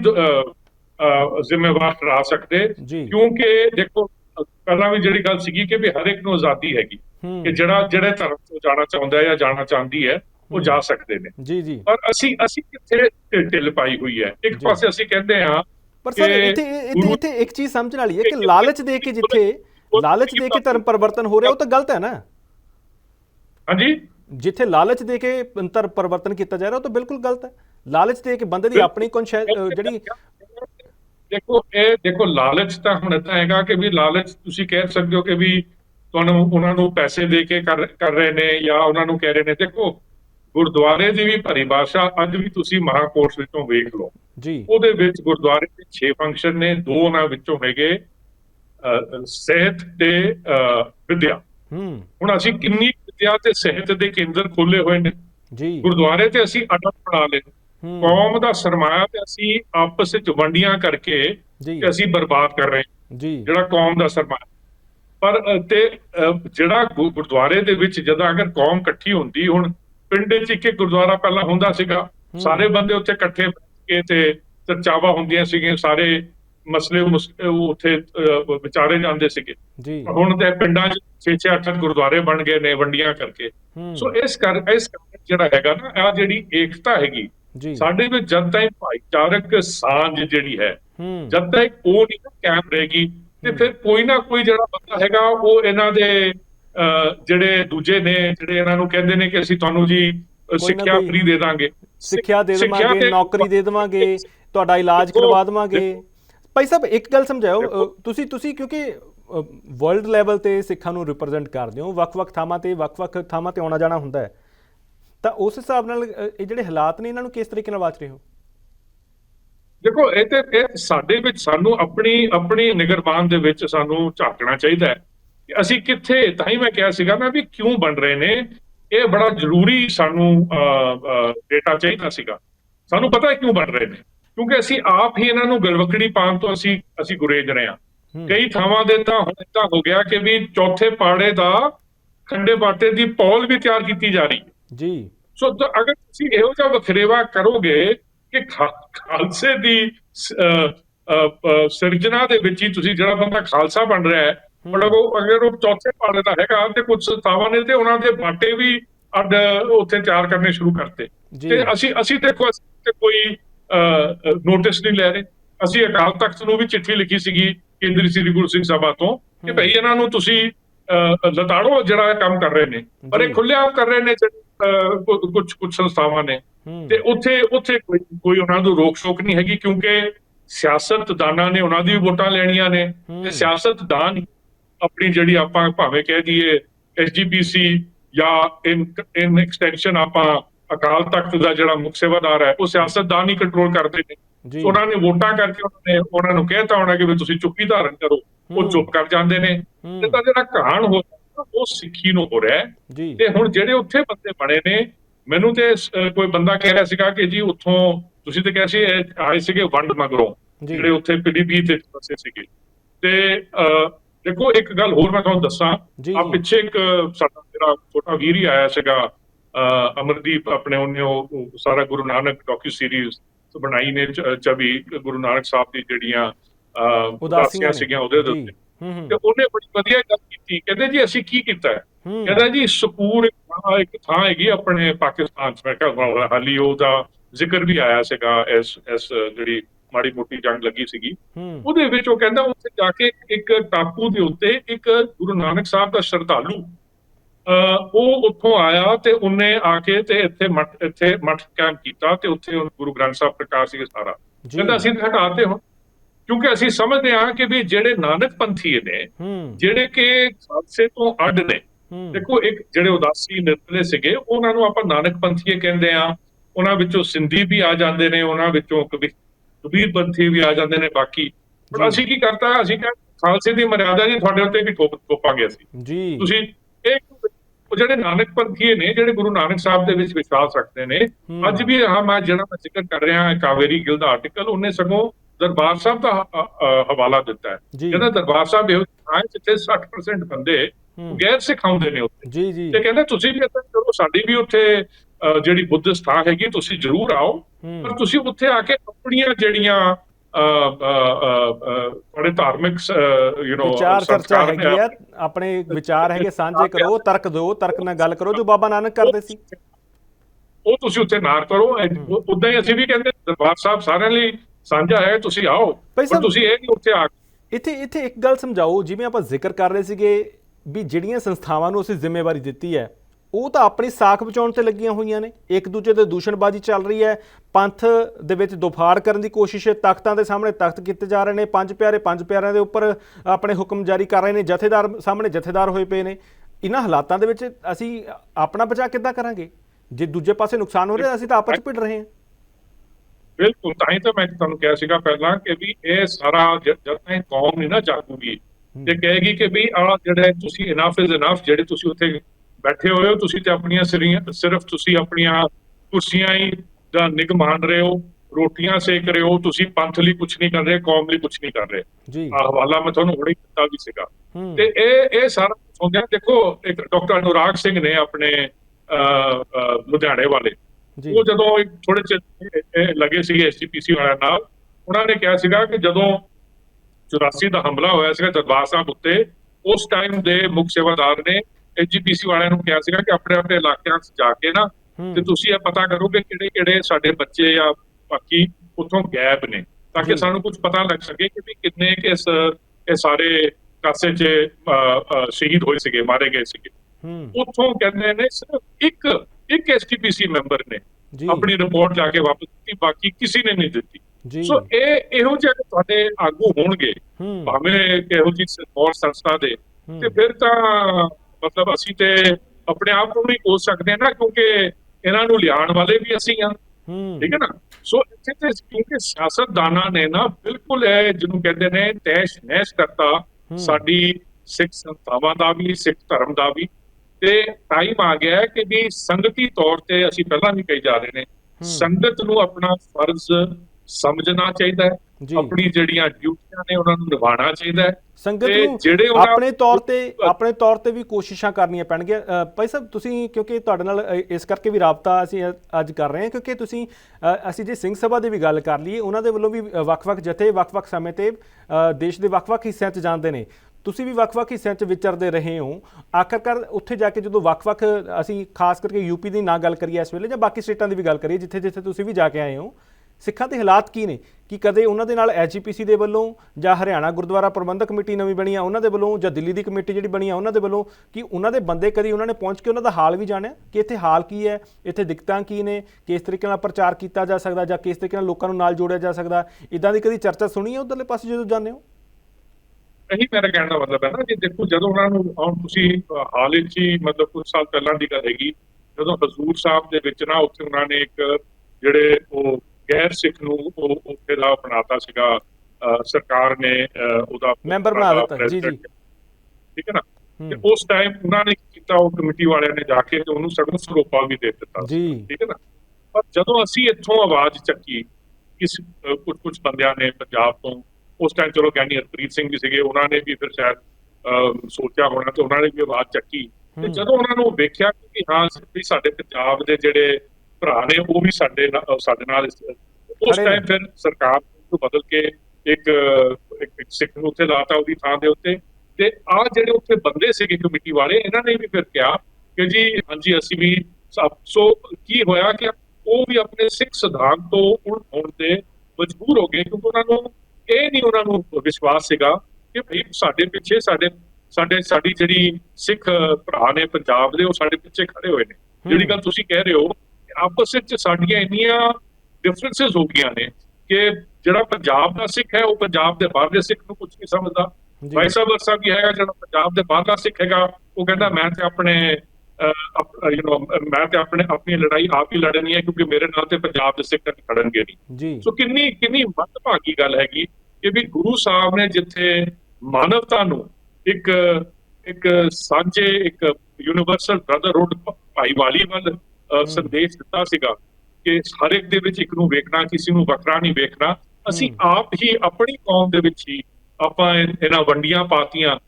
ਜ਼ਿੰਮੇਵਾਰ ਠਹਿਰਾ ਸਕਦੇ। ਕਿਉਂਕਿ ਦੇਖੋ ਪਹਿਲਾਂ ਵੀ ਜਿਹੜੀ ਗੱਲ ਸੀਗੀ ਕਿ ਵੀ ਹਰ ਇੱਕ ਨੂੰ ਆਜ਼ਾਦੀ ਹੈਗੀ। ਕਿ ਜਿਹੜਾ ਜਿਹੜੇ ਧਰਮ ਤੋਂ ਜਾਣਾ ਚਾਹੁੰਦਾ ਹੈ ਜਾਂ ਜਾਣਾ ਚਾਹੁੰਦੀ ਹੈ ਉਹ। ਜਾ ਸਕਦੇ ਨੇ। ਜੀ ਜੀ। ਪਰ ਅਸੀਂ ਅਸੀਂ ਕਿੱਥੇ ਢਿੱਲ ਪਾਈ ਹੋਈ ਹੈ? ਇੱਕ। ਪਾਸੇ ਅਸੀਂ ਕਹਿੰਦੇ ਹਾਂ ਪਰ ਸਰ ਇੱਥੇ ਇੱਥੇ ਇੱਕ ਚੀਜ਼ ਸਮਝਣ ਵਾਲੀ ਹੈ ਕਿ ਲਾਲਚ ਦੇ ਕੇ ਜਿੱਥੇ ਲਾਲਚ ਦੇ ਕੇ ਧਰਮ ਪਰਿਵਰਤਨ ਹੋ ਰਿਹਾ ਉਹ ਤਾਂ ਗਲਤ ਹੈ ਨਾ? ਹਾਂਜੀ? ਜਿੱਥੇ ਲਾਲਚ ਦੇ ਕੇ ਧਰਮ ਪਰਿਵਰਤਨ ਕੀਤਾ ਜਾ ਰਿਹਾ ਉਹ ਤਾਂ ਬਿਲਕੁਲ ਗਲਤ ਹੈ। ਲਾਲਚ ਦੇ ਕੇ ਬੰਦੇ ਦੀ ਆਪਣੀ ਜਿਹੜੀ ਦੇਖੋ ਇਹ ਦੇਖੋ ਲਾਲਚ ਤਾਂ ਹੁਣ ਏਦਾਂ ਹੈਗਾ ਕਿ ਵੀ ਲਾਲਚ ਤੁਸੀਂ ਕਹਿ ਸਕਦੇ ਹੋ ਕਿ ਵੀ ਤੁਹਾਨੂੰ ਉਹਨਾਂ ਨੂੰ ਪੈਸੇ ਦੇ ਕੇ ਕਰ ਰਹੇ ਨੇ ਜਾਂ ਉਹਨਾਂ ਨੂੰ ਕਹਿ ਰਹੇ ਨੇ। ਦੇਖੋ ਗੁਰਦੁਆਰੇ ਦੀ ਵੀ ਪਰਿਭਾਸ਼ਾ ਅੱਜ ਵੀ ਤੁਸੀਂ ਮਹਾਕੋਰਸ ਵਿੱਚੋਂ ਵੇਖ ਲਓ। ਜੀ। ਉਹਦੇ ਵਿੱਚ ਗੁਰਦੁਆਰੇ ਦੇ 6 ਫੰਕਸ਼ਨ ਨੇ ਦੋ ਉਹਨਾਂ ਵਿੱਚੋਂ ਹੈਗੇ ਸਿਹਤ ਤੇ ਵਿਦਿਆ। ਹੂੰ। ਹੁਣ ਅਸੀਂ ਕਿੰਨੀ ਵਿਦਿਆ ਤੇ ਸਿਹਤ ਦੇ ਕੇਂਦਰ ਖੋਲੇ ਹੋਏ ਨੇ। ਜੀ। ਗੁਰਦੁਆਰੇ ਤੇ ਅਸੀਂ ਅਡਲ ਬਣਾ ਲਏ। ਕੌਮ ਦਾ ਸਰਮਾਇਆ ਤੇ ਅਸੀਂ ਆਪਸ ਵਿੱਚ ਵੰਡੀਆਂ ਕਰਕੇ ਤੇ ਅਸੀਂ ਬਰਬਾਦ ਕਰ ਰਹੇ ਹਾਂ। ਜੀ। ਜਿਹੜਾ ਕੌਮ ਦਾ ਸਰਮਾਇਆ। ਪਰ ਤੇ ਜਿਹੜਾ ਗੁਰਦੁਆਰੇ ਦੇ ਵਿੱਚ ਜਦੋਂ ਅਗਰ ਕੌਮ ਇਕੱਠੀ ਹੁੰਦੀ ਹੁਣ ਪਿੰਡ 'ਚ ਇੱਕ ਗੁਰਦੁਆਰਾ ਪਹਿਲਾਂ ਹੁੰਦਾ ਸੀਗਾ। ਸਾਰੇ ਬੰਦੇ ਉੱਥੇ ਇਕੱਠੇ ਕੇ ਤੇ ਚਰਚਾਵਾਂ ਹੁੰਦੀਆਂ ਸੀਗੀਆਂ। ਸਾਰੇ ਮਸਲੇ ਉੱਥੇ ਵਿਚਾਰੇ ਜਾਂਦੇ ਸੀਗੇ। ਜੀ। ਹੁਣ ਤੇ ਪਿੰਡਾਂ 'ਚ 6-6 8 ਗੁਰਦੁਆਰੇ ਬਣ ਗਏ ਨੇ ਵੰਡੀਆਂ ਕਰਕੇ। ਸੋ ਇਸ ਕਰ ਇਸ ਜਿਹੜਾ ਹੈਗਾ ਨਾ ਆ ਜਿਹੜੀ ਏਕਤਾ ਹੈਗੀ ਸਾਡੇ ਵਿੱਚ ਜਦ ਤਾਈਂ ਭਾਈਚਾਰਕ ਸਾਂਝ ਜਿਹੜੀ ਹੈ ਜਦ ਤੱਕ ਉਹ ਨਹੀਂ ਕਾਇਮ ਰਹੇਗੀ ਤੇ ਫਿਰ ਕੋਈ ਨਾ ਕੋਈ ਜਿਹੜਾ ਬੰਦਾ ਹੈਗਾ ਉਹ ਇਹਨਾਂ ਦੇ ਜਿਹੜੇ ਦੂਜੇ ਨੇ ਜਿਹੜੇ ਇਹਨਾਂ ਨੂੰ ਕਹਿੰਦੇ ਨੇ ਕਿ ਅਸੀਂ ਤੁਹਾਨੂੰ ਜੀ ਸਿੱਖਿਆ ਫ੍ਰੀ ਦੇ ਦਾਂਗੇ। ਸਿੱਖਿਆ ਦੇ ਦੇਵਾਂਗੇ ਨੌਕਰੀ ਦੇ ਦੇਵਾਂਗੇ ਤੁਹਾਡਾ ਇਲਾਜ ਕਰਵਾ ਦੇਵਾਂਗੇ। ਭਾਈ ਸਾਹਿਬ ਇੱਕ ਗੱਲ ਸਮਝਾਓ ਤੁਸੀਂ ਤੁਸੀਂ ਕਿਉਂਕਿ ਵਰਲਡ ਲੈਵਲ ਤੇ ਸਿੱਖਾਂ ਨੂੰ ਰਿਪਰੈਜ਼ੈਂਟ ਕਰਦੇ ਹੋ ਵੱਖ-ਵੱਖ ਥਾਵਾਂ ਤੇ ਵੱਖ-ਵੱਖ ਥਾਵਾਂ ਤੇ ਆਉਣਾ ਜਾਣਾ ਹੁੰਦਾ ਹੈ। ਤਾਂ ਉਸ ਹਿਸਾਬ ਨਾਲ ਇਹ ਜਿਹੜੇ ਹਾਲਾਤ ਨੇ ਇਹਨਾਂ ਨੂੰ ਕਿਸ ਤਰੀਕੇ ਨਾਲ ਵਾਚ ਰਹੇ ਹੋ? ਦੇਖੋ ਇਹ ਤੇ ਸਾਡੇ ਵਿੱਚ ਸਾਨੂੰ ਆਪਣੀ ਆਪਣੀ ਨਿਗਰਬਾਨ ਦੇ ਵਿੱਚ ਸਾਨੂੰ ਝਾਕਣਾ ਚਾਹੀਦਾ ਹੈ। ਅਸੀਂ ਕਿੱਥੇ ਤਾਂ ਹੀ ਮੈਂ ਕਿਹਾ ਸੀਗਾ ਨਾ ਵੀ ਕਿਉਂ ਬਣ ਰਹੇ ਨੇ? ਇਹ ਬੜਾ ਜ਼ਰੂਰੀ ਸਾਨੂੰ ਡੇਟਾ ਚਾਹੀਦਾ ਸੀਗਾ। ਸਾਨੂੰ ਪਤਾ ਹੈ ਕਿਉਂ ਬਣ ਰਹੇ ਨੇ? ਕਿਉਂਕਿ ਅਸੀਂ ਆਪ ਹੀ ਇਹਨਾਂ ਨੂੰ ਗਲਵਕੜੀ ਪਾਉਣ ਤੋਂ ਅਸੀਂ ਅਸੀਂ ਗੁਰੇਜ ਰਹੇ ਹਾਂ। ਕਈ ਥਾਵਾਂ ਦੇ ਤਾਂ ਹੁਣ ਤਾਂ ਹੋ ਗਿਆ ਕਿ ਵੀ ਚੌਥੇ ਪਾੜੇ ਦਾ ਖੰਡੇ ਬਾਟੇ ਦੀ ਪੌਲ ਵੀ ਤਿਆਰ ਕੀਤੀ ਜਾ ਰਹੀ ਹੈ। ਜੀ। ਸੋ ਤਾਂ ਅਗਰ ਤੁਸੀਂ ਇਹੋ ਜਿਹਾ ਵਖਰੇਵਾ ਕਰੋਗੇ ਕਿ ਖਾਲਸੇ ਦੀ ਸਿਰਜਣਾ ਦੇ ਵਿੱਚ ਹੀ ਤੁਸੀਂ ਜਿਹੜਾ ਬੰਦਾ ਖਾਲਸਾ ਬਣ ਰਿਹਾ ਹੈ ਮਤਲਬ ਉਹ ਅਗਰ ਉਹ ਚੌਥੇ ਪਾੜੇ ਦਾ ਹੈਗਾ ਤੇ ਕੁਝ ਸੰਸਥਾਵਾਂ ਨੇ ਤੇ ਉਹਨਾਂ ਦੇ ਬਾਟੇ ਵੀ ਅੱਡ ਉੱਥੇ ਤਿਆਰ ਕਰਨੇ ਸ਼ੁਰੂ ਕਰਤੇ। ਤੇ ਅਸੀਂ ਅਸੀਂ ਦੇਖੋ ਅਸੀਂ ਤੇ ਕੋਈ ਨੋਟਿਸ ਨਹੀਂ ਲੈ ਰਹੇ। ਅਸੀਂ ਅਕਾਲ ਤਖਤ ਨੂੰ ਵੀ ਚਿੱਠੀ ਲਿਖੀ ਸੀਗੀ ਕੇਂਦਰੀ ਸ੍ਰੀ ਗੁਰੂ ਸਿੰਘ ਸਭਾ ਤੋਂ ਕਿ। ਭਈ ਇਹਨਾਂ ਨੂੰ ਤੁਸੀਂ ਲਤਾੜੋ ਜਿਹੜਾ ਕੰਮ ਕਰ ਰਹੇ ਨੇ। ਪਰ। ਇਹ ਖੁੱਲ੍ਹੇਆਮ ਕਰ ਰਹੇ ਨੇ ਕੁਝ ਕੁਝ ਸੰਸਥਾਵਾਂ ਨੇ। ਤੇ ਉੱਥੇ ਉੱਥੇ ਕੋਈ ਕੋਈ ਉਹਨਾਂ ਨੂੰ ਰੋਕ ਸ਼ੋਕ ਨਹੀਂ ਹੈਗੀ ਕਿਉਂਕਿ ਸਿਆਸਤਦਾਨਾਂ ਨੇ ਉਹਨਾਂ ਦੀ ਵੀ ਵੋਟਾਂ ਲੈਣੀਆਂ ਨੇ। ਤੇ ਸਿਆਸਤਦਾਨ ਆਪਣੀ ਜਿਹੜੀ ਆਪਾਂ ਭਾਵੇਂ ਕਹਿ ਦਈਏ ਐਸਜੀਪੀਸੀ ਜਾਂ ਇਨ ਇਨ ਐਕਸਟੈਂਸ਼ਨ ਆਪਾਂ ਅਕਾਲ ਤਖਤ ਦਾ ਜਿਹੜਾ ਮੁੱਖ ਸੇਵਾਦਾਰ ਹੈ ਉਹ ਸਿਆਸਤਦਾਨ ਹੀ ਕੰਟਰੋਲ ਕਰਦੇ ਨੇ। ਜੀ। ਉਹਨਾਂ ਨੇ ਵੋਟਾਂ ਕਰਕੇ ਉਹਨਾਂ ਨੇ ਉਹਨਾਂ ਨੂੰ ਕਹਿਤਾ ਹੋਣਾ ਕਿ ਵੀ ਤੁਸੀਂ ਚੁੱਪੀ ਧਾਰਨ ਕਰੋ ਉਹ। ਚੁੱਪ ਕਰ ਜਾਂਦੇ ਨੇ। ਤੇ ਤਾਂ ਜਿਹੜਾ ਕਹਾਣ ਹੋ ਰਿਹਾ ਉਹ ਸਿੱਖੀ ਨੂੰ ਹੋ ਰਿਹਾ ਤੇ ਹੁਣ ਜਿਹੜੇ ਉੱਥੇ ਬੰਦੇ ਬਣੇ ਨੇ ਮੈਨੂੰ ਤੇ ਕੋਈ ਬੰਦਾ ਕਹਿ ਰਿਹਾ ਸੀਗਾ ਕਿ ਜੀ ਉੱਥੋਂ ਤੁਸੀਂ ਤੇ ਕਿਹਾ ਸੀ ਇਹ ਆਏ ਸੀਗੇ ਵੰਡ ਮਗਰੋਂ ਜਿਹੜੇ ਉੱਥੇ ਪੀਡੀਪੀ ਤੇ ਫਸੇ ਸੀਗੇ। ਤੇ ਦੇਖੋ ਇੱਕ ਗੱਲ ਹੋਰ ਮੈਂ ਤੁਹਾਨੂੰ ਦੱਸਾਂ। ਆ ਪਿੱਛੇ ਇੱਕ ਸਾਡਾ ਜਿਹੜਾ ਛੋਟਾ ਵੀਰ ਹੀ ਆਇਆ ਸੀਗਾ ਅਮਰਦੀਪ ਆਪਣੇ ਉਹਨੇ ਉਹ ਸਾਰਾ ਗੁਰੂ ਨਾਨਕ ਡਾਕੂ ਸੀਰੀਜ਼ ਬਣਾਈ ਨੇ ਚ- ਛਵੀ ਗੁਰੂ ਨਾਨਕ ਸਾਹਿਬ ਦੀ ਜਿਹੜੀਆਂ ਉਦਾਸੀਆਂ। ਸੀਗੀਆਂ ਉਹਦੇ ਉੱਤੇ। ਤੇ ਉਹਨੇ ਬੜੀ ਵਧੀਆ ਗੱਲ ਕੀਤੀ। ਕਹਿੰਦੇ ਜੀ ਅਸੀਂ ਕੀ ਕੀਤਾ ਕਹਿੰਦਾ ਜੀ ਸਕੂਰ ਇੱਕ ਥਾਂ ਹੈਗੀ ਆਪਣੇ ਪਾਕਿਸਤਾਨ ਚ। ਮੈਂ ਕਿਹਾ ਹਾਲੀ ਉਹਦਾ ਜ਼ਿਕਰ ਵੀ ਆਇਆ ਸੀਗਾ ਇਸ ਇਸ ਜਿਹੜੀ ਮਾੜੀ ਮੋਟੀ ਜੰਗ ਲੱਗੀ ਸੀਗੀ। ਉਹਦੇ ਵਿੱਚ ਉਹ ਕਹਿੰਦਾ ਉੱਥੇ ਜਾ ਕੇ ਇੱਕ ਟਾਪੂ ਦੇ ਉੱਤੇ ਇੱਕ ਗੁਰੂ ਨਾਨਕ ਸਾਹਿਬ ਦਾ ਸ਼ਰਧਾਲੂ ਉਹ ਉੱਥੋਂ ਆਇਆ ਤੇ ਉਹਨੇ ਆ ਕੇ ਤੇ ਇੱਥੇ ਮਠ ਇੱਥੇ ਮਠ ਕੈਂਪ ਕੀਤਾ ਤੇ ਉੱਥੇ ਉਹ ਗੁਰੂ ਗ੍ਰੰਥ ਸਾਹਿਬ ਪ੍ਰਕਾਸ਼ ਸੀ ਸਾਰਾ। ਕਹਿੰਦਾ ਅਸੀਂ ਹਟਾਤੇ ਹੁਣ ਕਿਉਂਕਿ ਅਸੀਂ ਸਮਝਦੇ ਹਾਂ ਕਿ ਵੀ ਜਿਹੜੇ ਨਾਨਕ ਪੰਥੀ ਨੇ ਜਿਹੜੇ ਕਿ ਖਾਲਸੇ ਤੋਂ ਅੱਡ ਨੇ ਦੇਖੋ ਇੱਕ ਜਿਹੜੇ ਉਦਾਸੀ ਨਿਰਤਲੇ ਸੀਗੇ ਉਹਨਾਂ ਨੂੰ ਆਪਾਂ ਨਾਨਕ ਪੰਥੀਏ ਕਹਿੰਦੇ ਆ ਉਹਨਾਂ ਵਿੱਚੋਂ ਸਿੰਧੀ ਵੀ ਆ ਜਾਂਦੇ ਨੇ ਉਹਨਾਂ ਵਿੱਚੋਂ ਕਬੀ ਕਬੀਰ ਪੰਥੀ ਵੀ ਆ ਜਾਂਦੇ ਨੇ ਬਾਕੀ। ਪਰ ਅਸੀਂ ਕੀ ਕਰਤਾ ਅਸੀਂ ਕਹਿੰਦੇ ਖਾਲਸੇ ਦੀ ਮਰਿਆਦਾ ਜੀ ਤੁਹਾਡੇ ਉੱਤੇ ਵੀ ਠੋਕ ਠੋਕਾਂਗੇ ਅਸੀਂ। ਜੀ। ਤੁਸੀਂ ਇਹ ਉਹ ਜਿਹੜੇ ਨਾਨਕ ਪੰਥੀਏ ਨੇ ਜਿਹੜੇ ਗੁਰੂ ਨਾਨਕ ਸਾਹਿਬ ਦੇ ਵਿੱਚ ਵਿਸ਼ਵਾਸ ਰੱਖਦੇ ਨੇ। ਅੱਜ ਵੀ ਹਾਂ ਮੈਂ ਜਿਹੜਾ ਮੈਂ ਜ਼ਿਕਰ ਕਰ ਰਿਹਾ ਹਾਂ ਕਾਵੇਰੀ ਗਿਲ ਦਾ ਆਰਟੀਕਲ ਉਹਨੇ ਸਗੋਂ ਦਰਬਾਰ ਸਾਹਿਬ ਦਾ ਹਵਾਲਾ ਦਿੱਤਾ ਹੈ। ਕਹਿੰਦਾ ਦਰਬਾਰ ਸਾਹਿਬ ਇਹੋ ਹੈ ਜਿੱਥੇ 60% ਬੰਦੇ ਗੈਰ ਸਿਖਾਉਂਦੇ ਨੇ ਉੱਥੇ। ਜੀ ਜੀ। ਤੇ ਕਹਿੰਦੇ ਤੁਸੀਂ ਵੀ ਇੱਥੇ ਚਲੋ ਸਾਡੀ ਵੀ ਉੱਥੇ ਜਿਹੜੀ ਬੁੱਧਿਸਟ ਥਾਂ ਹੈਗੀ ਤੁਸੀਂ ਜ਼ਰੂਰ ਆਓ। ਪਰ ਤੁਸੀਂ ਉੱਥੇ ਆ ਕੇ ਆਪਣੀਆਂ ਜਿਹੜੀਆਂ ਬੜੇ ਧਾਰਮਿਕ ਯੂ نو ਵਿਚਾਰ ਚਰਚਾ ਹੈਗੀ ਆ ਆਪਣੇ ਵਿਚਾਰ ਹੈਗੇ ਸਾਂਝੇ ਕਰੋ ਤਰਕ ਦਿਓ ਤਰਕ ਨਾਲ ਗੱਲ ਕਰੋ ਜੋ ਬਾਬਾ ਨਾਨਕ ਕਰਦੇ ਸੀ। ਉਹ ਤੁਸੀਂ ਉੱਥੇ ਨਾ ਕਰੋ ਉਦਾਂ ਹੀ ਅਸੀਂ ਵੀ ਕਹਿੰਦੇ ਦਰਬਾਰ ਸਾਹਿਬ ਸਾਰਿਆਂ ਲਈ ਸਾਂਝਾ ਹੈ ਤੁਸੀਂ ਆਓ। ਪਰ ਤੁਸੀਂ ਇਹ ਨਹੀਂ ਉੱਥੇ ਆ ਕੇ ਇੱਥੇ ਇੱਥੇ ਇੱਕ ਗੱਲ ਸਮਝਾਓ ਜਿਵੇਂ ਆਪਾਂ ਜ਼ਿਕਰ ਕਰ ਰਹੇ ਸੀਗੇ ਵੀ ਜਿਹੜੀਆਂ ਸੰਸਥਾਵਾਂ ਨੂੰ ਅਸੀਂ ਜ਼ਿੰਮੇਵਾਰੀ ਦਿੱਤੀ ਹੈ ਉਹ ਤਾਂ ਆਪਣੀ ਸਾਖ ਬਚਾਉਣ ਤੇ ਲੱਗੀਆਂ ਹੋਈਆਂ ਨੇ। ਇੱਕ ਦੂਜੇ ਤੇ ਦੂਸ਼ਣਬਾਜ਼ੀ ਚੱਲ ਰਹੀ ਹੈ। ਪੰਥ ਦੇ ਵਿੱਚ ਦੁਫਾੜ ਕਰਨ ਦੀ ਕੋਸ਼ਿਸ਼ ਹੈ ਤਖਤਾਂ ਦੇ ਸਾਹਮਣੇ ਤਖਤ ਕੀਤੇ ਜਾ ਰਹੇ ਨੇ। ਪੰਜ ਪਿਆਰੇ ਪੰਜ ਪਿਆਰਿਆਂ ਦੇ ਉੱਪਰ ਆਪਣੇ ਹੁਕਮ ਜਾਰੀ ਕਰ ਰਹੇ ਨੇ। ਜਥੇਦਾਰ ਸਾਹਮਣੇ ਜਥੇਦਾਰ ਹੋਏ ਪਏ ਨੇ। ਇਹਨਾਂ ਹਾਲਾਤਾਂ ਦੇ ਵਿੱਚ ਅਸੀਂ ਆਪਣਾ ਬਚਾਅ ਕਿੱਦਾਂ ਕਰਾਂਗੇ? ਜੇ ਦੂਜੇ ਪਾਸੇ ਨੁਕਸਾਨ ਹੋ ਰਿਹਾ ਅਸੀਂ ਤਾਂ ਆਪਸ 'ਚ ਭਿੜ ਰਹੇ ਹਾਂ। ਬਿਲਕੁਲ ਤਾਂ ਹੀ ਤਾਂ ਮੈਂ ਤੁਹਾਨੂੰ ਕਿਹਾ ਸੀਗਾ ਪਹਿਲਾਂ ਕਿ ਵੀ ਇਹ ਸਾਰਾ ਜਦ ਤਾਈਂ ਕੌਮ ਨਹੀਂ ਨਾ ਜਾਗੂਗੀ। ਤੇ ਕਹੇਗੀ ਕਿ ਵੀ ਆ ਜਿਹੜੇ ਤੁਸੀਂ ਇਨਫ ਇਜ਼ ਇਨਫ ਜਿਹੜੇ ਤੁਸੀਂ ਉੱਥੇ ਬੈਠੇ ਹੋਏ ਹੋ ਤੁਸੀਂ ਤੇ ਆਪਣੀਆਂ ਸਿਰੀਆਂ ਸਿਰਫ ਤੁਸੀਂ ਆਪਣੀਆਂ ਕੁਰਸੀਆਂ ਹੀ ਦਾ ਨਿਗ ਮਾਣ ਰਹੇ ਹੋ ਰੋਟੀਆਂ ਸੇਕ ਰਹੇ ਹੋ ਤੁਸੀਂ ਪੰਥ ਲਈ ਕੁਝ ਨਹੀਂ ਕਰ ਰਹੇ ਕੌਮ ਲਈ ਕੁਝ ਨਹੀਂ ਕਰ ਰਹੇ। ਜੀ। ਆ ਹਵਾਲਾ ਮੈਂ ਤੁਹਾਨੂੰ ਹੁਣੇ ਦਿੱਤਾ ਵੀ ਸੀਗਾ। ਤੇ ਇਹ ਇਹ ਸਾਰਾ ਹੁੰਦਿਆ ਦੇਖੋ ਇੱਕ ਡਾਕਟਰ ਅਨੁਰਾਗ ਸਿੰਘ ਨੇ ਆਪਣੇ ਲੁਧਿਆਣੇ ਵਾਲੇ ਉਹ ਜਦੋਂ ਥੋੜੇ ਚਿਰ ਲੱਗੇ ਸੀਗੇ ਐਸਜੀਪੀਸੀ ਵਾਲਿਆਂ ਨਾਲ ਉਹਨਾਂ ਨੇ ਕਿਹਾ ਸੀਗਾ ਕਿ ਜਦੋਂ 84 ਦਾ ਹਮਲਾ ਹੋਇਆ ਸੀਗਾ ਦਰਬਾਰ ਸਾਹਿਬ ਉੱਤੇ ਉਸ ਟਾਈਮ ਦੇ ਮੁੱਖ ਸੇਵਾਦਾਰ ਨੇ ਐਸਜੀਪੀਸੀ ਵਾਲਿਆਂ ਨੂੰ ਕਿਹਾ ਸੀਗਾ ਕਿ ਆਪਣੇ ਆਪਣੇ ਇਲਾਕਿਆਂ 'ਚ ਜਾ ਕੇ ਨਾ ਤੇ ਤੁਸੀਂ ਇਹ ਪਤਾ ਕਰੋ ਕਿ ਕਿਹੜੇ ਕਿਹੜੇ ਸਾਡੇ ਬੱਚੇ ਜਾਂ ਬਾਕੀ ਉੱਥੋਂ ਗਾਇਬ ਨੇ ਤਾਂ ਕਿ। ਸਾਨੂੰ ਕੁਝ ਪਤਾ ਲੱਗ ਸਕੇ ਕਿ ਵੀ ਕਿੰਨੇ ਕਿ ਇਸ ਇਹ ਸਾਰੇ ਕਾਸੇ 'ਚ ਸ਼ਹੀਦ ਹੋਏ ਸੀਗੇ ਮਾਰੇ ਗਏ ਸੀਗੇ। ਉੱਥੋਂ ਕਹਿੰਦੇ ਨੇ ਸਿਰਫ ਇੱਕ ਇੱਕ ਐਸਟੀਪੀਸੀ ਮੈਂਬਰ ਨੇ ਆਪਣੀ ਰਿਪੋਰਟ ਜਾ ਕੇ ਵਾਪਸ ਦਿੱਤੀ ਬਾਕੀ ਕਿਸੇ ਨੇ ਨਹੀਂ ਦਿੱਤੀ। ਸੋ ਇਹ ਇਹੋ ਜਿਹੇ ਤੁਹਾਡੇ ਆਗੂ ਹੋਣਗੇ ਭਾਵੇਂ ਇਹੋ ਜਿਹੀ ਹੋਰ ਸੰਸਥਾ ਦੇ। ਤੇ ਫਿਰ ਤਾਂ ਮਤਲਬ ਅਸੀਂ ਤੇ ਆਪਣੇ ਆਪ ਨੂੰ ਵੀ ਕੋਸ ਸਕਦੇ ਹਾਂ ਨਾ ਕਿਉਂਕਿ ਇਹਨਾਂ ਨੂੰ ਲਿਆਉਣ ਵਾਲੇ ਵੀ ਅਸੀਂ ਹਾਂ। ਠੀਕ ਹੈ ਨਾ? ਸੋ ਇੱਥੇ ਤੇ ਕਿਉਂਕਿ ਸਿਆਸਤਦਾਨਾਂ ਨੇ ਨਾ ਬਿਲਕੁਲ ਇਹ ਜਿਹਨੂੰ ਕਹਿੰਦੇ ਨੇ ਤੈਸ਼ ਨੈਸ਼ ਕਰਤਾ ਸਾਡੀ ਸਿੱਖ ਸੰਸਥਾਵਾਂ ਦਾ ਵੀ ਸਿੱਖ ਧਰਮ ਦਾ ਵੀ। ਤੇ ਟਾਈਮ ਆ ਗਿਆ ਹੈ ਕਿ ਵੀ ਸੰਗਤੀ ਤੌਰ ਤੇ ਅਸੀਂ ਪਹਿਲਾਂ ਵੀ ਕਹੀ ਜਾ ਰਹੇ ਨੇ ਸੰਗਤ ਨੂੰ ਆਪਣਾ ਫਰਜ਼ ਸਮਝਣਾ ਚਾਹੀਦਾ ਹੈ। ਆਪਣੀ ਜਿਹੜੀਆਂ ਡਿਊਟੀਆਂ ਨੇ ਉਹਨਾਂ ਨੂੰ ਨਿਭਾਉਣਾ ਚਾਹੀਦਾ ਹੈ। ਸੰਗਤ ਨੂੰ ਜਿਹੜੇ ਆਪਣੇ ਤੌਰ ਤੇ ਆਪਣੇ ਤੌਰ ਤੇ ਵੀ ਕੋਸ਼ਿਸ਼ਾਂ ਕਰਨੀਆਂ ਪੈਣਗੀਆਂ। ਭਾਈ ਸਾਹਿਬ ਤੁਸੀਂ ਕਿਉਂਕਿ ਤੁਹਾਡੇ ਨਾਲ ਇਸ ਕਰਕੇ ਵੀ ਰਾਬਤਾ ਅਸੀਂ ਅੱਜ ਕਰ ਰਹੇ ਹਾਂ ਕਿਉਂਕਿ ਤੁਸੀਂ ਅਸੀਂ ਜੇ ਸਿੰਘ ਸਭਾ ਦੀ ਵੀ ਗੱਲ ਕਰ ਲਈਏ ਉਹਨਾਂ ਦੇ ਵੱਲੋਂ ਵੀ ਵੱਖ-ਵੱਖ ਜਥੇ ਵੱਖ-ਵੱਖ ਸਮੇਂ ਤੇ ਦੇਸ਼ ਦੇ ਵੱਖ-ਵੱਖ ਹਿੱਸਿਆਂ 'ਚ ਜਾਂਦੇ ਨੇ। ਤੁਸੀਂ ਵੀ ਵੱਖ-ਵੱਖ ਹਿੱਸਿਆਂ 'ਚ ਵਿਚਰਦੇ ਰਹੇ ਹੋ। ਆਖਰਕਾਰ ਉੱਥੇ ਜਾ ਕੇ ਜਦੋਂ ਵੱਖ-ਵੱਖ ਅਸੀਂ ਖਾਸ ਕਰਕੇ ਯੂਪੀ ਦੀ ਨਾ ਗੱਲ ਕਰੀਏ ਇਸ ਵੇਲੇ ਜਾਂ ਬਾਕੀ ਸਟੇਟਾਂ ਦੀ ਵੀ ਗੱਲ ਕਰੀਏ ਜਿੱਥੇ-ਜਿੱਥੇ ਤੁਸੀਂ ਵੀ ਜਾ ਕੇ ਆਏ ਹੋ ਸਿੱਖਾਂ ਦੇ ਹਾਲਾਤ ਕੀ ਨੇ? ਕਿ ਕਦੇ ਉਹਨਾਂ ਦੇ ਨਾਲ ਐਜੀਪੀਸੀ ਦੇ ਵੱਲੋਂ ਜਾਂ ਹਰਿਆਣਾ ਗੁਰਦੁਆਰਾ ਪ੍ਰਬੰਧਕ ਕਮੇਟੀ ਨਵੀਂ ਬਣੀ ਆ ਉਹਨਾਂ ਦੇ ਵੱਲੋਂ ਜਾਂ ਦਿੱਲੀ ਦੀ ਕਮੇਟੀ ਜਿਹੜੀ ਬਣੀ ਆ ਉਹਨਾਂ ਦੇ ਵੱਲੋਂ, ਕਿ ਉਹਨਾਂ ਦੇ ਬੰਦੇ ਕਦੀ ਉਹਨਾਂ ਨੇ ਪਹੁੰਚ ਕੇ ਉਹਨਾਂ ਦਾ ਹਾਲ ਵੀ ਜਾਣਿਆ? ਕਿ ਇੱਥੇ ਹਾਲ ਕੀ ਹੈ? ਇੱਥੇ ਦਿੱਕਤਾਂ ਕੀ ਨੇ? ਕਿਸ ਤਰੀਕੇ ਨਾਲ ਪ੍ਰਚਾਰ ਕੀਤਾ ਜਾ ਸਕਦਾ ਜਾਂ ਕਿਸ ਤਰੀਕੇ ਨਾਲ ਲੋਕਾਂ ਨੂੰ ਨਾਲ ਜੋੜਿਆ ਜਾ ਸਕਦਾ? ਇਦਾਂ ਦੀ ਕਦੀ ਚਰਚਾ ਸੁਣੀ ਹੈ ਉਧਰਲੇ ਪਾਸੇ ਜਦੋਂ ਜਾਂਦੇ ਹੋ? ਇਹੀ ਮੇਰਾ ਕਹਿਣ ਦਾ ਮਤਲਬ ਹੈ ਨਾ ਕਿ ਦੇਖੋ, ਜਦੋਂ ਉਹਨਾਂ ਨੂੰ, ਹੁਣ ਤੁਸੀਂ ਹਾਲ ਵਿੱਚ ਹੀ ਮਤਲਬ ਕੁਝ ਸਾਲ ਪਹਿਲਾਂ ਦੀ ਗੱਲ ਹੈਗੀ, ਜਦੋਂ ਹਜ਼ੂਰ ਸਾਹਿਬ ਦੇ ਵਿੱਚ ਨਾ ਉੱਥੇ ਉਹਨਾਂ ਨੇ ਇੱਕ ਜਿਹੜੇ ਉਹ ਗੈਰ ਸਿੱਖ ਨੂੰ ਉਹ ਉੱਥੇ ਦਾ ਬਣਾਤਾ ਸੀਗਾ ਸਰਕਾਰ ਨੇ ਉਹਦਾ ਮੈਂਬਰ ਬਣਾ ਦਿੱਤਾ, ਜੀ, ਜੀ। ਠੀਕ ਹੈ ਨਾ? ਤੇ ਉਸ ਟਾਈਮ ਉਹਨਾਂ ਨੇ ਕੀਤਾ ਉਹ ਕਮੇਟੀ ਵਾਲਿਆਂ ਨੇ ਜਾ ਕੇ ਤੇ ਉਹਨੂੰ ਸਗੋਂ ਸਰੋਪਾ ਵੀ ਦੇ ਦਿੱਤਾ। ਜੀ। ਠੀਕ ਹੈ ਨਾ? ਪਰ ਜਦੋਂ ਅਸੀਂ ਇੱਥੋਂ ਆਵਾਜ਼ ਚੱਕੀ ਕਿਸ ਕੁਝ ਕੁਝ ਬੰਦਿਆਂ ਨੇ ਪੰਜਾਬ ਤੋਂ ਉਸ ਟਾਈਮ ਚਲੋ ਗਿਆਨੀ ਹਰਪ੍ਰੀਤ ਸਿੰਘ ਵੀ ਸੀਗੇ ਉਹਨਾਂ ਨੇ ਵੀ ਫਿਰ ਸ਼ਾਇਦ ਸੋਚਿਆ ਹੋਣਾ ਤੇ ਉਹਨਾਂ ਨੇ ਵੀ ਆਵਾਜ਼ ਚੱਕੀ। ਤੇ। ਜਦੋਂ ਉਹਨਾਂ ਨੂੰ ਵੇਖਿਆ ਕਿ ਹਾਂ ਵੀ ਸਾਡੇ ਪੰਜਾਬ ਦੇ ਜਿਹੜੇ ਭਰਾ ਨੇ ਉਹ ਵੀ ਸਾਡੇ ਨਾਲ ਸਾਡੇ ਨਾਲ ਉਸ। ਟਾਈਮ ਫਿਰ ਸਰਕਾਰ ਨੂੰ ਬਦਲ ਕੇ ਇੱਕ ਇੱਕ ਸਿੱਖ ਨੂੰ ਉੱਥੇ ਲਾਤਾ ਉਹਦੀ ਥਾਂ ਦੇ ਉੱਤੇ। ਤੇ ਆ ਜਿਹੜੇ ਉੱਥੇ ਬੰਦੇ ਸੀਗੇ ਕਮੇਟੀ ਵਾਲੇ ਇਹਨਾਂ ਨੇ ਵੀ ਫਿਰ ਕਿਹਾ ਕਿ ਜੀ ਹਾਂਜੀ ਅਸੀਂ ਵੀ ਸੋ ਕੀ ਹੋਇਆ ਕਿ ਉਹ ਵੀ ਆਪਣੇ ਸਿੱਖ ਸਿਧਾਂਤ ਤੋਂ ਉਲਟ ਹੋਣ ਤੇ ਮਜਬੂਰ ਹੋ ਗਏ ਕਿਉਂਕਿ ਉਹਨਾਂ ਨੂੰ ਇਹ ਨਹੀਂ ਉਹਨਾਂ ਨੂੰ ਵਿਸ਼ਵਾਸ ਸੀਗਾ ਕਿ ਭਈ ਸਾਡੇ ਪਿੱਛੇ ਸਾਡੇ ਸਾਡੇ ਸਾਡੀ ਜਿਹੜੀ ਸਿੱਖ ਭਰਾ ਨੇ ਪੰਜਾਬ ਦੇ ਉਹ ਸਾਡੇ ਪਿੱਛੇ ਖੜੇ ਹੋਏ ਨੇ। ਜਿਹੜੀ ਗੱਲ ਤੁਸੀਂ ਕਹਿ ਰਹੇ ਹੋ ਆਪਸ ਵਿੱਚ ਸਾਡੀਆਂ ਇੰਨੀਆਂ ਡਿਫਰੈਂਸਸ ਹੋ ਗਈਆਂ ਨੇ ਕਿ ਜਿਹੜਾ ਪੰਜਾਬ ਦਾ ਸਿੱਖ ਹੈ ਉਹ ਪੰਜਾਬ ਦੇ ਬਾਹਰਲੇ ਸਿੱਖ ਨੂੰ ਕੁਝ ਨਹੀਂ ਸਮਝਦਾ। ਵੈਸਾ ਵਰਸਾ ਵੀ ਹੈਗਾ ਜਿਹੜਾ ਪੰਜਾਬ ਦੇ ਬਾਹਰਲਾ ਸਿੱਖ ਹੈਗਾ ਉਹ ਕਹਿੰਦਾ ਮੈਂ ਤੇ ਆਪਣੇ ਯੂ نو ਮੈਂ ਤੇ ਆਪਣੇ ਆਪਣੀ ਲੜਾਈ ਆਪ ਹੀ ਲੜਨੀ ਹੈ ਕਿਉਂਕਿ ਮੇਰੇ ਨਾਲ ਤੇ ਪੰਜਾਬ ਦੇ ਸਿੱਖ ਖੜਨਗੇ ਨਹੀਂ। ਸੋ ਕਿੰਨੀ ਕਿੰਨੀ ਮੱਧਭਾਗੀ ਗੱਲ ਹੈਗੀ ਕਿ ਵੀ ਗੁਰੂ ਸਾਹਿਬ ਨੇ ਜਿੱਥੇ ਮਾਨਵਤਾ ਨੂੰ ਇੱਕ ਇੱਕ ਸਾਂਝੇ ਇੱਕ ਯੂਨੀਵਰਸਲ ਬ੍ਰਦਰਹੁੱਡ ਭਾਈਵਾਲੀ ਵੱਲ ਸੰਦੇਸ਼ ਦਿੱਤਾ ਸੀਗਾ ਕਿ ਹਰ ਇੱਕ ਦੇ ਵਿੱਚ ਇੱਕ ਨੂੰ ਵੇਖਣਾ ਕਿਸੇ ਨੂੰ ਵੱਖਰਾ ਨਹੀਂ ਵੇਖਣਾ। ਅਸੀਂ ਆਪ ਹੀ ਆਪਣੀ ਕੌਮ ਦੇ ਵਿੱਚ ਹੀ ਆਪਾਂ ਇਹ- ਇਹਨਾਂ ਵੰਡੀਆਂ ਪਾਤੀਆਂ।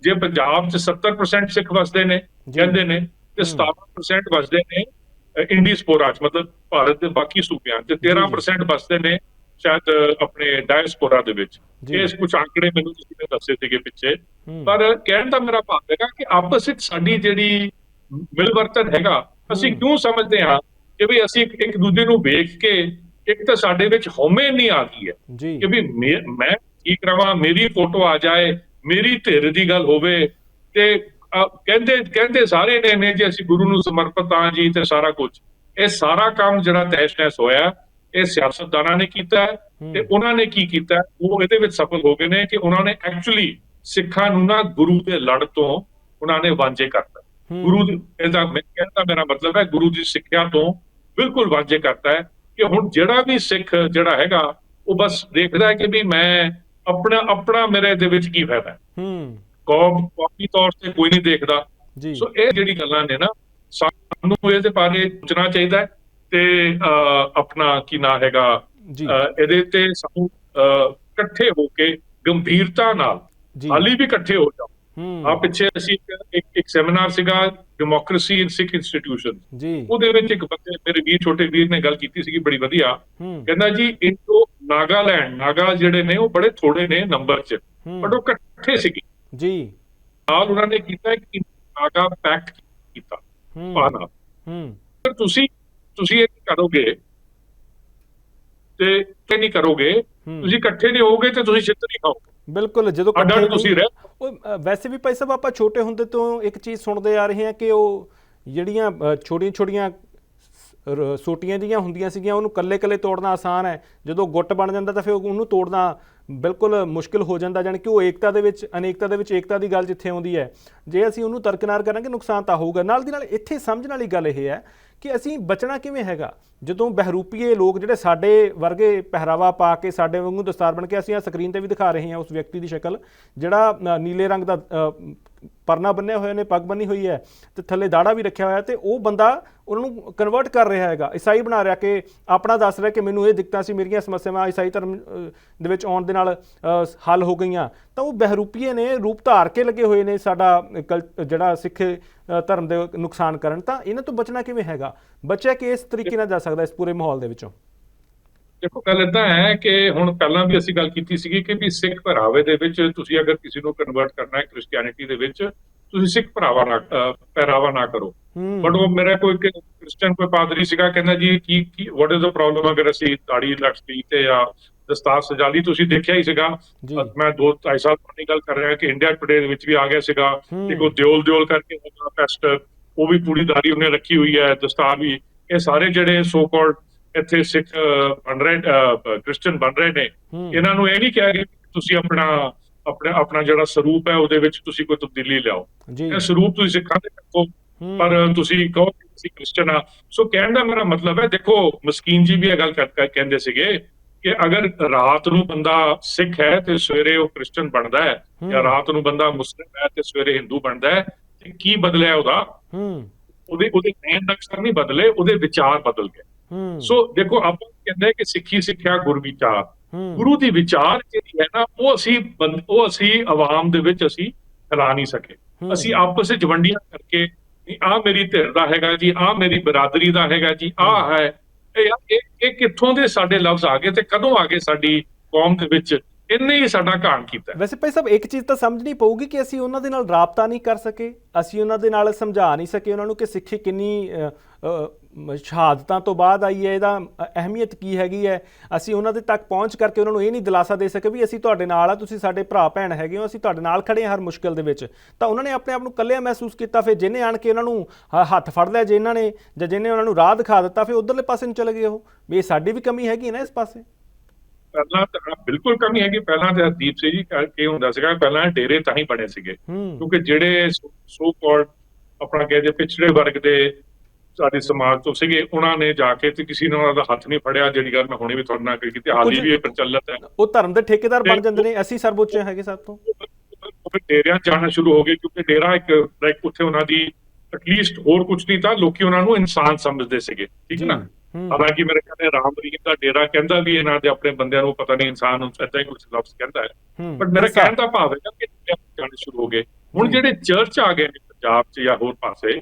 ਜੇ ਪੰਜਾਬ 'ਚ 70% ਸਿੱਖ ਵਸਦੇ ਨੇ। ਕਹਿੰਦੇ ਨੇ ਤੇ 17% ਵਸਦੇ ਨੇ ਅਹ, ਇੰਡੀਸਪੋਰਾ 'ਚ ਮਤਲਬ ਭਾਰਤ ਦੇ ਬਾਕੀ ਸੂਬਿਆਂ 'ਚ। 13% ਵਸਦੇ ਨੇ ਸ਼ਾਇਦ ਆਪਣੇ ਡਾਇਸਪੋਰਾ ਦੇ ਵਿੱਚ। ਜੀ। ਇਹ ਕੁਝ ਆંકੜੇ ਮੈਨੂੰ ਕਿਸੇ ਨੇ ਦੱਸੇ ਸੀਗੇ ਪਿੱਛੇ। ਪਰ ਕਹਿਣ ਦਾ ਮੇਰਾ ਭਾਵ ਹੈਗਾ ਕਿ ਆਪਸ ਵਿੱਚ ਸਾਡੀ ਜਿਹੜੀ ਮਿਲਵਰਤਨ ਹੈਗਾ ਅਸੀਂ। ਕਿਉਂ ਸਮਝਦੇ ਹਾਂ ਕਿ ਵੀ ਅਸੀਂ ਇੱਕ ਦੂਜੇ ਨੂੰ ਵੇਖ ਕੇ ਇੱਕ ਤਾਂ ਸਾਡੇ ਵਿੱਚ ਹਉਮੈ ਨਹੀਂ ਆ ਗਈ ਹੈ ਕਿ ਵੀ ਮੇ- ਠੀਕ ਰਵਾਂ ਮੇਰੀ ਫੋਟੋ ਆ ਜਾਏ ਮੇਰੀ ਧਿਰ ਦੀ ਗੱਲ ਹੋਵੇ ਤੇ ਕਹਿੰਦੇ ਕਹਿੰਦੇ ਸਾਰੇ ਨੇ ਨੇ ਜੀ ਅਸੀਂ ਗੁਰੂ ਨੂੰ ਸਮਰਪਿਤ ਹਾਂ ਜੀ ਤੇ ਸਾਰਾ ਕੁਝ ਇਹ ਸਾਰਾ ਕੰਮ ਜਿਹੜਾ ਤਹਿਸ ਨਹਿਸ ਹੋਇਆ ਇਹ ਸਿਆਸਤਦਾਨਾਂ ਨੇ ਕੀਤਾ ਹੈ। ਤੇ ਉਹਨਾਂ ਨੇ ਕੀ ਕੀਤਾ? ਉਹ ਇਹਦੇ ਵਿੱਚ ਸਫਲ ਹੋ ਗਏ ਨੇ ਕਿ ਉਹਨਾਂ ਨੇ ਐਕਚੁਅਲੀ ਸਿੱਖਾਂ ਨੂੰ ਨਾ ਗੁਰੂ ਦੇ ਲੜ ਤੋਂ ਉਹਨਾਂ ਨੇ ਵਾਂਝੇ ਕਰਤਾ ਗੁਰੂ ਦੀ- ਇਹਦਾ ਮੈਂ ਕਹਿੰਦਾ ਮੇਰਾ ਮਤਲਬ ਹੈ ਗੁਰੂ ਦੀ ਸਿੱਖਿਆ ਤੋਂ ਬਿਲਕੁਲ ਵਾਂਝੇ ਕਰਤਾ ਹੈ ਕਿ ਹੁਣ ਜਿਹੜਾ ਵੀ ਸਿੱਖ ਜਿਹੜਾ ਹੈਗਾ ਉਹ ਬਸ ਦੇਖਦਾ ਹੈ ਕਿ ਵੀ ਮੈਂ ਆਪਣਾ ਆਪਣਾ ਮੇਰੇ ਦੇ ਵਿੱਚ ਕੀ ਫਾਇਦਾ ਹੈ। ਕੌਮ ਕੌਮੀ ਤੌਰ ਤੇ ਕੋਈ ਨਹੀਂ ਦੇਖਦਾ। ਜੀ। ਸੋ ਇਹ ਜਿਹੜੀ ਗੱਲਾਂ ਨੇ ਨਾ ਸਾਨੂੰ ਇਹਦੇ ਬਾਰੇ ਸੋਚਣਾ ਚਾਹੀਦਾ ਤੇ ਆਪਣਾ ਕੀ ਨਾਂ ਹੈਗਾ ਜੀ। ਇਹਦੇ ਤੇ ਸਾਨੂੰ ਇਕੱਠੇ ਹੋ ਕੇ ਗੰਭੀਰਤਾ ਨਾਲ ਜੀ। ਹਾਲੀ ਵੀ ਇਕੱਠੇ ਹੋ ਜਾਓ। ਹੂੰ ਆ ਪਿੱਛੇ ਅਸੀਂ ਇੱਕ- ਇੱਕ ਸੈਮੀਨਾਰ ਸੀਗਾ ਡੈਮੋਕ੍ਰੇਸੀ ਇਨ ਸਿੱਖ ਇੰਸਟੀਟਿਊਸ਼ਨ ਜੀ। ਉਹਦੇ ਵਿੱਚ ਇੱਕ ਬੰਦੇ ਮੇਰੇ ਵੀਰ ਛੋਟੇ ਵੀਰ ਨੇ ਗੱਲ ਕੀਤੀ ਸੀਗੀ ਬੜੀ ਵਧੀਆ। ਕਹਿੰਦਾ ਜੀ ਇੰਡੋ ਨਾਗਾਲੈਂਡ ਨਾਗਾ ਜਿਹੜੇ ਨੇ ਉਹ ਬੜੇ ਥੋੜੇ ਨੇ ਨੰਬਰ 'ਚ ਬਟ ਉਹ ਇਕੱਠੇ ਸੀਗੇ। ਜੀ। ਨਾਲ ਉਹਨਾਂ ਨੇ ਕੀਤਾ ਇੱਕ ਨਾਗਾ ਪੈਕਟ ਕੀਤਾ ਹੂੰ। ਪਾਣਾ ਹੂੰ। ਫਿਰ ਤੁਸੀਂ ਤੁਸੀਂ ਇਹ ਕਰੋਗੇ ਤੇ ਕੀ ਨਹੀਂ ਕਰੋਗੇ। ਤੁਸੀਂ ਇਕੱਠੇ ਨਹੀਂ ਹੋਵੋਗੇ ਤੇ ਤੁਸੀਂ ਛਿੱਤਰ ਹੀ ਖਾਓਗੇ। ਬਿਲਕੁਲ ਜਦੋਂ ਅੱਡ ਤੁਸੀਂ ਰਹਿ ਵੈਸੇ ਵੀ ਭਾਈ ਸਾਹਿਬ ਆਪਾਂ ਛੋਟੇ ਹੁੰਦੇ ਤੋਂ ਇੱਕ ਚੀਜ਼ ਸੁਣਦੇ ਆ ਰਹੇ ਹਾਂ ਕਿ ਉਹ ਜਿਹੜੀਆਂ ਛੋਟੀਆਂ ਛੋਟੀਆਂ ਸੋਟੀਆਂ ਦੀਆਂ ਹੁੰਦੀਆਂ ਸੀਗੀਆਂ ਉਹਨੂੰ ਕੱਲੇ ਕੱਲੇ ਤੋੜਨਾ ਆਸਾਨ ਹੈ। ਜਦੋਂ ਗੁੱਟ ਬਣ ਜਾਂਦਾ ਤਾਂ ਫਿਰ ਉਹਨੂੰ ਤੋੜਨਾ ਬਿਲਕੁਲ ਮੁਸ਼ਕਿਲ ਹੋ ਜਾਂਦਾ ਜਾਣੀ ਕਿ ਉਹ ਏਕਤਾ ਦੇ ਵਿੱਚ ਅਨੇਕਤਾ ਦੇ ਵਿੱਚ ਏਕਤਾ ਦੀ ਗੱਲ ਜਿੱਥੇ ਆਉਂਦੀ ਹੈ। ਜੇ ਅਸੀਂ ਉਹਨੂੰ ਤਰਕਨਾਰ ਕਰਾਂਗੇ ਨੁਕਸਾਨ ਤਾਂ ਹੋਊਗਾ। ਨਾਲ ਦੀ ਨਾਲ ਇੱਥੇ ਸਮਝਣ ਵਾਲੀ ਗੱਲ ਇਹ ਹੈ ਕਿ ਅਸੀਂ ਬਚਣਾ ਕਿਵੇਂ ਹੈਗਾ? ਜਦੋਂ ਬਹਿਰੂਪੀਏ ਲੋਕ ਜਿਹੜੇ ਸਾਡੇ ਵਰਗੇ ਪਹਿਰਾਵਾ ਪਾ ਕੇ ਸਾਡੇ ਵਾਂਗੂ ਦਸਤਾਰ ਬਣ ਕੇ ਅਸੀਂ ਆ ਸਕਰੀਨ ਤੇ ਵੀ ਦਿਖਾ ਰਹੇ ਹਾਂ ਉਸ ਵਿਅਕਤੀ ਦੀ ਸ਼ਕਲ, ਜਿਹੜਾ ਨੀਲੇ ਰੰਗ ਦਾ ਪਰਨਾ ਬੰਨਿਆ ਹੋਇਆ ਨੇ, ਪੱਗ ਬੰਨੀ ਹੋਈ ਹੈ ਤੇ ਥੱਲੇ ਦਾੜਾ ਵੀ ਰੱਖਿਆ ਹੋਇਆ ਤੇ ਉਹ ਬੰਦਾ ਉਹਨਾਂ ਨੂੰ ਕਨਵਰਟ ਕਰ ਰਿਹਾ ਹੈਗਾ, ਈਸਾਈ ਬਣਾ ਰਿਹਾ ਕਿ ਆਪਣਾ ਦੱਸ ਰਿਹਾ ਕਿ ਮੈਨੂੰ ਇਹ ਦਿੱਕਤਾਂ ਸੀ, ਮੇਰੀਆਂ ਸਮੱਸਿਆਵਾਂ ਈਸਾਈ ਧਰਮ ਦੇ ਵਿੱਚ ਆਉਣ ਦੇ ਨਾਲ ਹੱਲ ਹੋ ਗਈਆਂ। ਤਾਂ ਉਹ ਬਹਿਰੂਪੀਏ ਨੇ ਰੂਪ ਧਾਰ ਕੇ ਲੱਗੇ ਹੋਏ ਨੇ ਸਾਡਾ ਕਲ- ਜਿਹੜਾ ਸਿੱਖ ਧਰਮ ਦੇ ਨੁਕਸਾਨ ਕਰਨ। ਤਾਂ ਇਹਨਾਂ ਤੋਂ ਬਚਣਾ ਕਿਵੇਂ ਹੈਗਾ? ਬਚਿਆ ਕਿ ਇਸ ਤਰੀਕੇ ਨਾਲ ਜਾ ਸਕਦਾ ਇਸ ਪੂਰੇ ਮਾਹੌਲ ਦੇ ਵਿੱਚੋਂ? ਦੇਖੋ ਗੱਲ ਇਦਾਂ ਹੈ ਕਿ ਹੁਣ ਪਹਿਲਾਂ ਵੀ ਅਸੀਂ ਗੱਲ ਕੀਤੀ ਸੀਗੀ ਕਿ ਵੀ ਸਿੱਖ ਭਰਾਵੇ ਦੇ ਵਿੱਚ ਤੁਸੀਂ ਅਗਰ ਕਿਸੇ ਨੂੰ ਕਨਵਰਟ ਕਰਨਾ ਹੈ ਕ੍ਰਿਸਚੀਅਨਿਟੀ ਦੇ ਵਿੱਚ ਤੁਸੀਂ ਸਿੱਖ ਭਰਾਵਾ ਨਾ ਪਹਿਰਾਵਾ ਨਾ ਕਰੋ। ਬਟ ਉਹ ਮੇਰਾ ਕੋਈ ਕ੍ਰਿਸਚੀਅਨ ਕੋਈ ਪਾਦਰੀ ਸੀਗਾ ਕਹਿੰਦਾ ਜੀ ਕੀ ਕੀ ਵਾਟ ਇਜ਼ ਦਾ ਪ੍ਰੋਬਲਮ ਅਗਰ ਅਸੀਂ ਦਾੜੀ ਰੱਖ ਲਈ ਤੇ ਜਾਂ ਦਸਤਾਰ ਸਜਾ ਲਈ? ਤੁਸੀਂ ਦੇਖਿਆ ਹੀ ਸੀਗਾ। ਮੈਂ ਦੋ ਢਾਈ ਸਾਲ ਪੁਰਾਣੀ ਗੱਲ ਕਰ ਰਿਹਾ ਕਿ ਇੰਡੀਆ ਟੁਡੇ ਦੇ ਵਿੱਚ ਵੀ ਆ ਗਿਆ ਸੀਗਾ। ਇੱਕ ਉਹ ਦਿਓਲ ਦਿਓਲ ਕਰਕੇ ਹੁੰਦਾ ਪੈਸਟਰ ਉਹ ਵੀ ਪੂਰੀ ਦਾੜੀ ਉਹਨੇ ਰੱਖੀ ਹੋਈ ਹੈ ਦਸਤਾਰ ਵੀ ਇਹ ਸਾਰੇ ਜਿਹੜੇ ਸੋ ਕਾਲਡ ਇੱਥੇ ਸਿੱਖ ਬਣ ਰਹੇ ਕ੍ਰਿਸਚੀਅਨ ਬਣ ਰਹੇ ਨੇ। ਇਹਨਾਂ ਨੂੰ ਇਹ ਨਹੀਂ ਕਿਹਾ ਕਿ ਤੁਸੀਂ ਆਪਣਾ ਆਪਣਾ ਆਪਣਾ ਜਿਹੜਾ ਸਰੂਪ ਹੈ ਉਹਦੇ ਵਿੱਚ ਤੁਸੀਂ ਕੋਈ ਤਬਦੀਲੀ ਲਿਆਓ ਜੀ ਇਹ ਸਰੂਪ ਤੁਸੀਂ ਸਿੱਖਾਂ ਦੇ ਰੱਖੋ। ਪਰ ਤੁਸੀਂ ਕਹੋ ਕਿ ਅਸੀਂ ਕ੍ਰਿਸਚਨ ਆ ਸੋ ਕਹਿਣ ਦਾ ਮੇਰਾ ਮਤਲਬ ਹੈ ਦੇਖੋ ਮਸਕੀਨ ਜੀ ਵੀ ਇਹ ਗੱਲ ਕਹਿੰਦੇ ਸੀਗੇ ਕਿ ਅਗਰ ਰਾਤ ਨੂੰ ਬੰਦਾ ਸਿੱਖ ਹੈ ਤੇ ਸਵੇਰੇ ਉਹ ਕ੍ਰਿਸਚਨ ਬਣਦਾ ਹੈ ਜਾਂ। ਰਾਤ ਨੂੰ ਬੰਦਾ ਮੁਸਲਿਮ ਹੈ ਤੇ ਸਵੇਰੇ ਹਿੰਦੂ ਬਣਦਾ ਹੈ ਤੇ ਕੀ ਬਦਲਿਆ ਉਹਦਾ ਉਹਦੇ ਉਹਦੇ ਨੈਣ ਨਕਸ਼ਾ ਨਹੀਂ ਬਦਲੇ ਉਹਦੇ ਵਿਚਾਰ ਬਦਲ ਗਏ। ਸੋ ਦੇਖੋ ਆਪਾਂ ਕਹਿੰਦੇ ਕਿ ਸਿੱਖੀ ਸਿੱਖਿਆ ਗੁਰ ਵਿਚਾਰ। ਗੁਰੂ ਦੀ ਵਿਚਾਰ ਜਿਹੜੀ ਹੈ ਨਾ ਉਹ ਅਸੀਂ ਉਹ ਅਸੀਂ ਆਵਾਮ ਦੇ ਵਿੱਚ ਅਸੀਂ ਫੈਲਾ ਨਹੀਂ ਸਕੇ। ਅਸੀਂ ਆਪਸ ਵਿੱਚ ਵੰਡੀਆਂ ਕਰਕੇ ਆ ਮੇਰੀ ਧਿਰ ਦਾ ਹੈਗਾ ਜੀ ਆ ਮੇਰੀ ਬਰਾਦਰੀ ਦਾ ਹੈਗਾ ਜੀ ਆ ਹੈ। ਇਹ ਇਹ ਕਿੱਥੋਂ ਦੇ ਸਾਡੇ ਲਫ਼ਜ਼ ਆ ਗਏ ਤੇ ਕਦੋਂ ਆ ਗਏ ਸਾਡੀ ਕੌਮ ਦੇ ਵਿੱਚ? ਇੰਨੇ ਹੀ ਸਾਡਾ ਘਾਣ ਕੀਤਾ। ਵੈਸੇ ਭਾਈ ਸਾਹਿਬ, ਇੱਕ ਚੀਜ਼ ਤਾਂ ਸਮਝਣੀ ਪਊਗੀ ਕਿ ਅਸੀਂ ਉਹਨਾਂ ਦੇ ਨਾਲ ਰਾਬਤਾ ਨਹੀਂ ਕਰ ਸਕੇ, ਅਸੀਂ ਉਹਨਾਂ ਦੇ ਨਾਲ ਸਮਝਾ ਨਹੀਂ ਸਕੇ ਉਹਨਾਂ ਨੂੰ ਕਿ ਸਿੱਖੀ ਕਿੰਨੀ ਸ਼ਹਾਦਤਾਂ ਤੋਂ ਬਾਅਦ ਆਈ ਹੈ, ਇਹਦਾ ਅਹਿਮੀਅਤ ਕੀ ਹੈਗੀ ਹੈ। ਅਸੀਂ ਉਹਨਾਂ ਦੇ ਤੱਕ ਪਹੁੰਚ ਕਰਕੇ ਉਹਨਾਂ ਨੂੰ ਇਹ ਨਹੀਂ ਦਿਲਾਸਾ ਦੇ ਸਕੇ ਵੀ ਅਸੀਂ ਤੁਹਾਡੇ ਨਾਲ ਆ, ਤੁਸੀਂ ਸਾਡੇ ਭਰਾ ਭੈਣ ਹੈਗੇ ਹੋ, ਅਸੀਂ ਤੁਹਾਡੇ ਨਾਲ ਖੜੇ ਹਾਂ ਹਰ ਮੁਸ਼ਕਲ ਦੇ ਵਿੱਚ। ਤਾਂ ਉਹਨਾਂ ਨੇ ਆਪਣੇ ਆਪ ਨੂੰ ਇਕੱਲਿਆਂ ਮਹਿਸੂਸ ਕੀਤਾ, ਫਿਰ ਜਿਹਨੇ ਆਣ ਕੇ ਉਹਨਾਂ ਨੂੰ ਹ- ਹੱਥ ਫੜ ਲਿਆ ਜੇ ਇਹਨਾਂ ਨੇ, ਜਾਂ ਜਿਹਨੇ ਉਹਨਾਂ ਨੂੰ ਰਾਹ ਦਿਖਾ ਦਿੱਤਾ, ਫਿਰ ਉਧਰਲੇ ਪਾਸੇ ਨੂੰ ਚਲੇ ਗਏ ਉਹ। ਵੀ ਇਹ ਸਾਡੀ ਵੀ ਕਮੀ ਹੈਗੀ ਹੈ ਨਾ ਇਸ ਪਾਸੇ। ਪਹਿਲਾਂ ਤਾਂ ਬਿਲਕੁਲ ਕਮੀ ਹੈਗੀ। ਪਹਿਲਾਂ ਤੇ ਹਰਦੀਪ ਸਿੰਘ ਜੀ ਕੀ ਹੁੰਦਾ ਸੀਗਾ ਪਹਿਲਾਂ ਡੇਰੇ ਤਾਂ ਹੀ ਬਣੇ ਸੀਗੇ। ਕਿਉਂਕਿ ਜਿਹੜੇ ਸੋ ਕਾਲਡ ਆਪਣਾ ਕਹਿ ਜੇ ਪਿਛੜੇ ਵਰਗ ਦੇ ਸਾਡੇ ਸਮਾਜ ਤੋਂ ਸੀਗੇ ਉਹਨਾਂ ਨੇ ਜਾ ਕੇ ਤੇ ਕਿਸੇ ਨੇ ਉਹਨਾਂ ਦਾ ਹੱਥ ਨਹੀਂ ਫੜਿਆ ਜਿਹੜੀ ਗੱਲ ਮੈਂ ਹੁਣੇ ਵੀ ਤੁਹਾਡੇ ਨਾਲ ਕੀਤੀ ਹਾਲੀ ਵੀ ਇਹ ਪ੍ਰਚਲਿਤ ਹੈ। ਉਹ ਧਰਮ ਦੇ ਠੇਕੇਦਾਰ ਬਣ ਜਾਂਦੇ ਨੇ ਅਸੀਂ ਸਰਵਉੱਚ ਹੈਗੇ ਸਭ ਤੋਂ। ਫਿਰ ਡੇਰਿਆਂ ਜਾਣਾ ਸ਼ੁਰੂ ਹੋ ਗਏ ਕਿਉਂਕਿ ਡੇਰਾ ਇੱਕ ਲਾਈਕ ਉੱਥੇ ਉਹਨਾਂ ਦੀ ਐਟਲੀਸਟ ਹੋਰ ਕੁਝ ਨਹੀਂ ਤਾਂ ਲੋਕੀ ਉਹਨਾਂ ਨੂੰ ਇਨਸਾਨ ਸਮਝਦੇ ਸੀਗੇ। ਠੀਕ ਹੈ ਨਾ। ਹਾਲਾਂਕਿ ਮੇਰੇ ਕਹਿੰਦੇ ਰਾਮ ਰੀਮ ਦਾ ਡੇਰਾ ਕਹਿੰਦਾ ਵੀ ਇਹਨਾਂ ਦੇ ਆਪਣੇ ਬੰਦਿਆਂ ਨੂੰ ਪਤਾ ਨਹੀਂ ਇਨਸਾਨ ਨੂੰ ਏਦਾਂ ਹੀ ਕੁਝ ਲਫ਼ਜ਼ ਕਹਿੰਦਾ ਹੈ। ਬਟ ਮੇਰਾ ਕਹਿਣ ਦਾ ਭਾਵ ਹੈ ਕਿ ਜਾਣੇ ਸ਼ੁਰੂ ਹੋ ਗਏ। ਹੁਣ। ਜਿਹੜੇ ਚਰਚ ਆ ਗਏ ਨੇ ਪੰਜਾਬ 'ਚ ਜਾਂ ਹੋਰ ਪਾਸੇ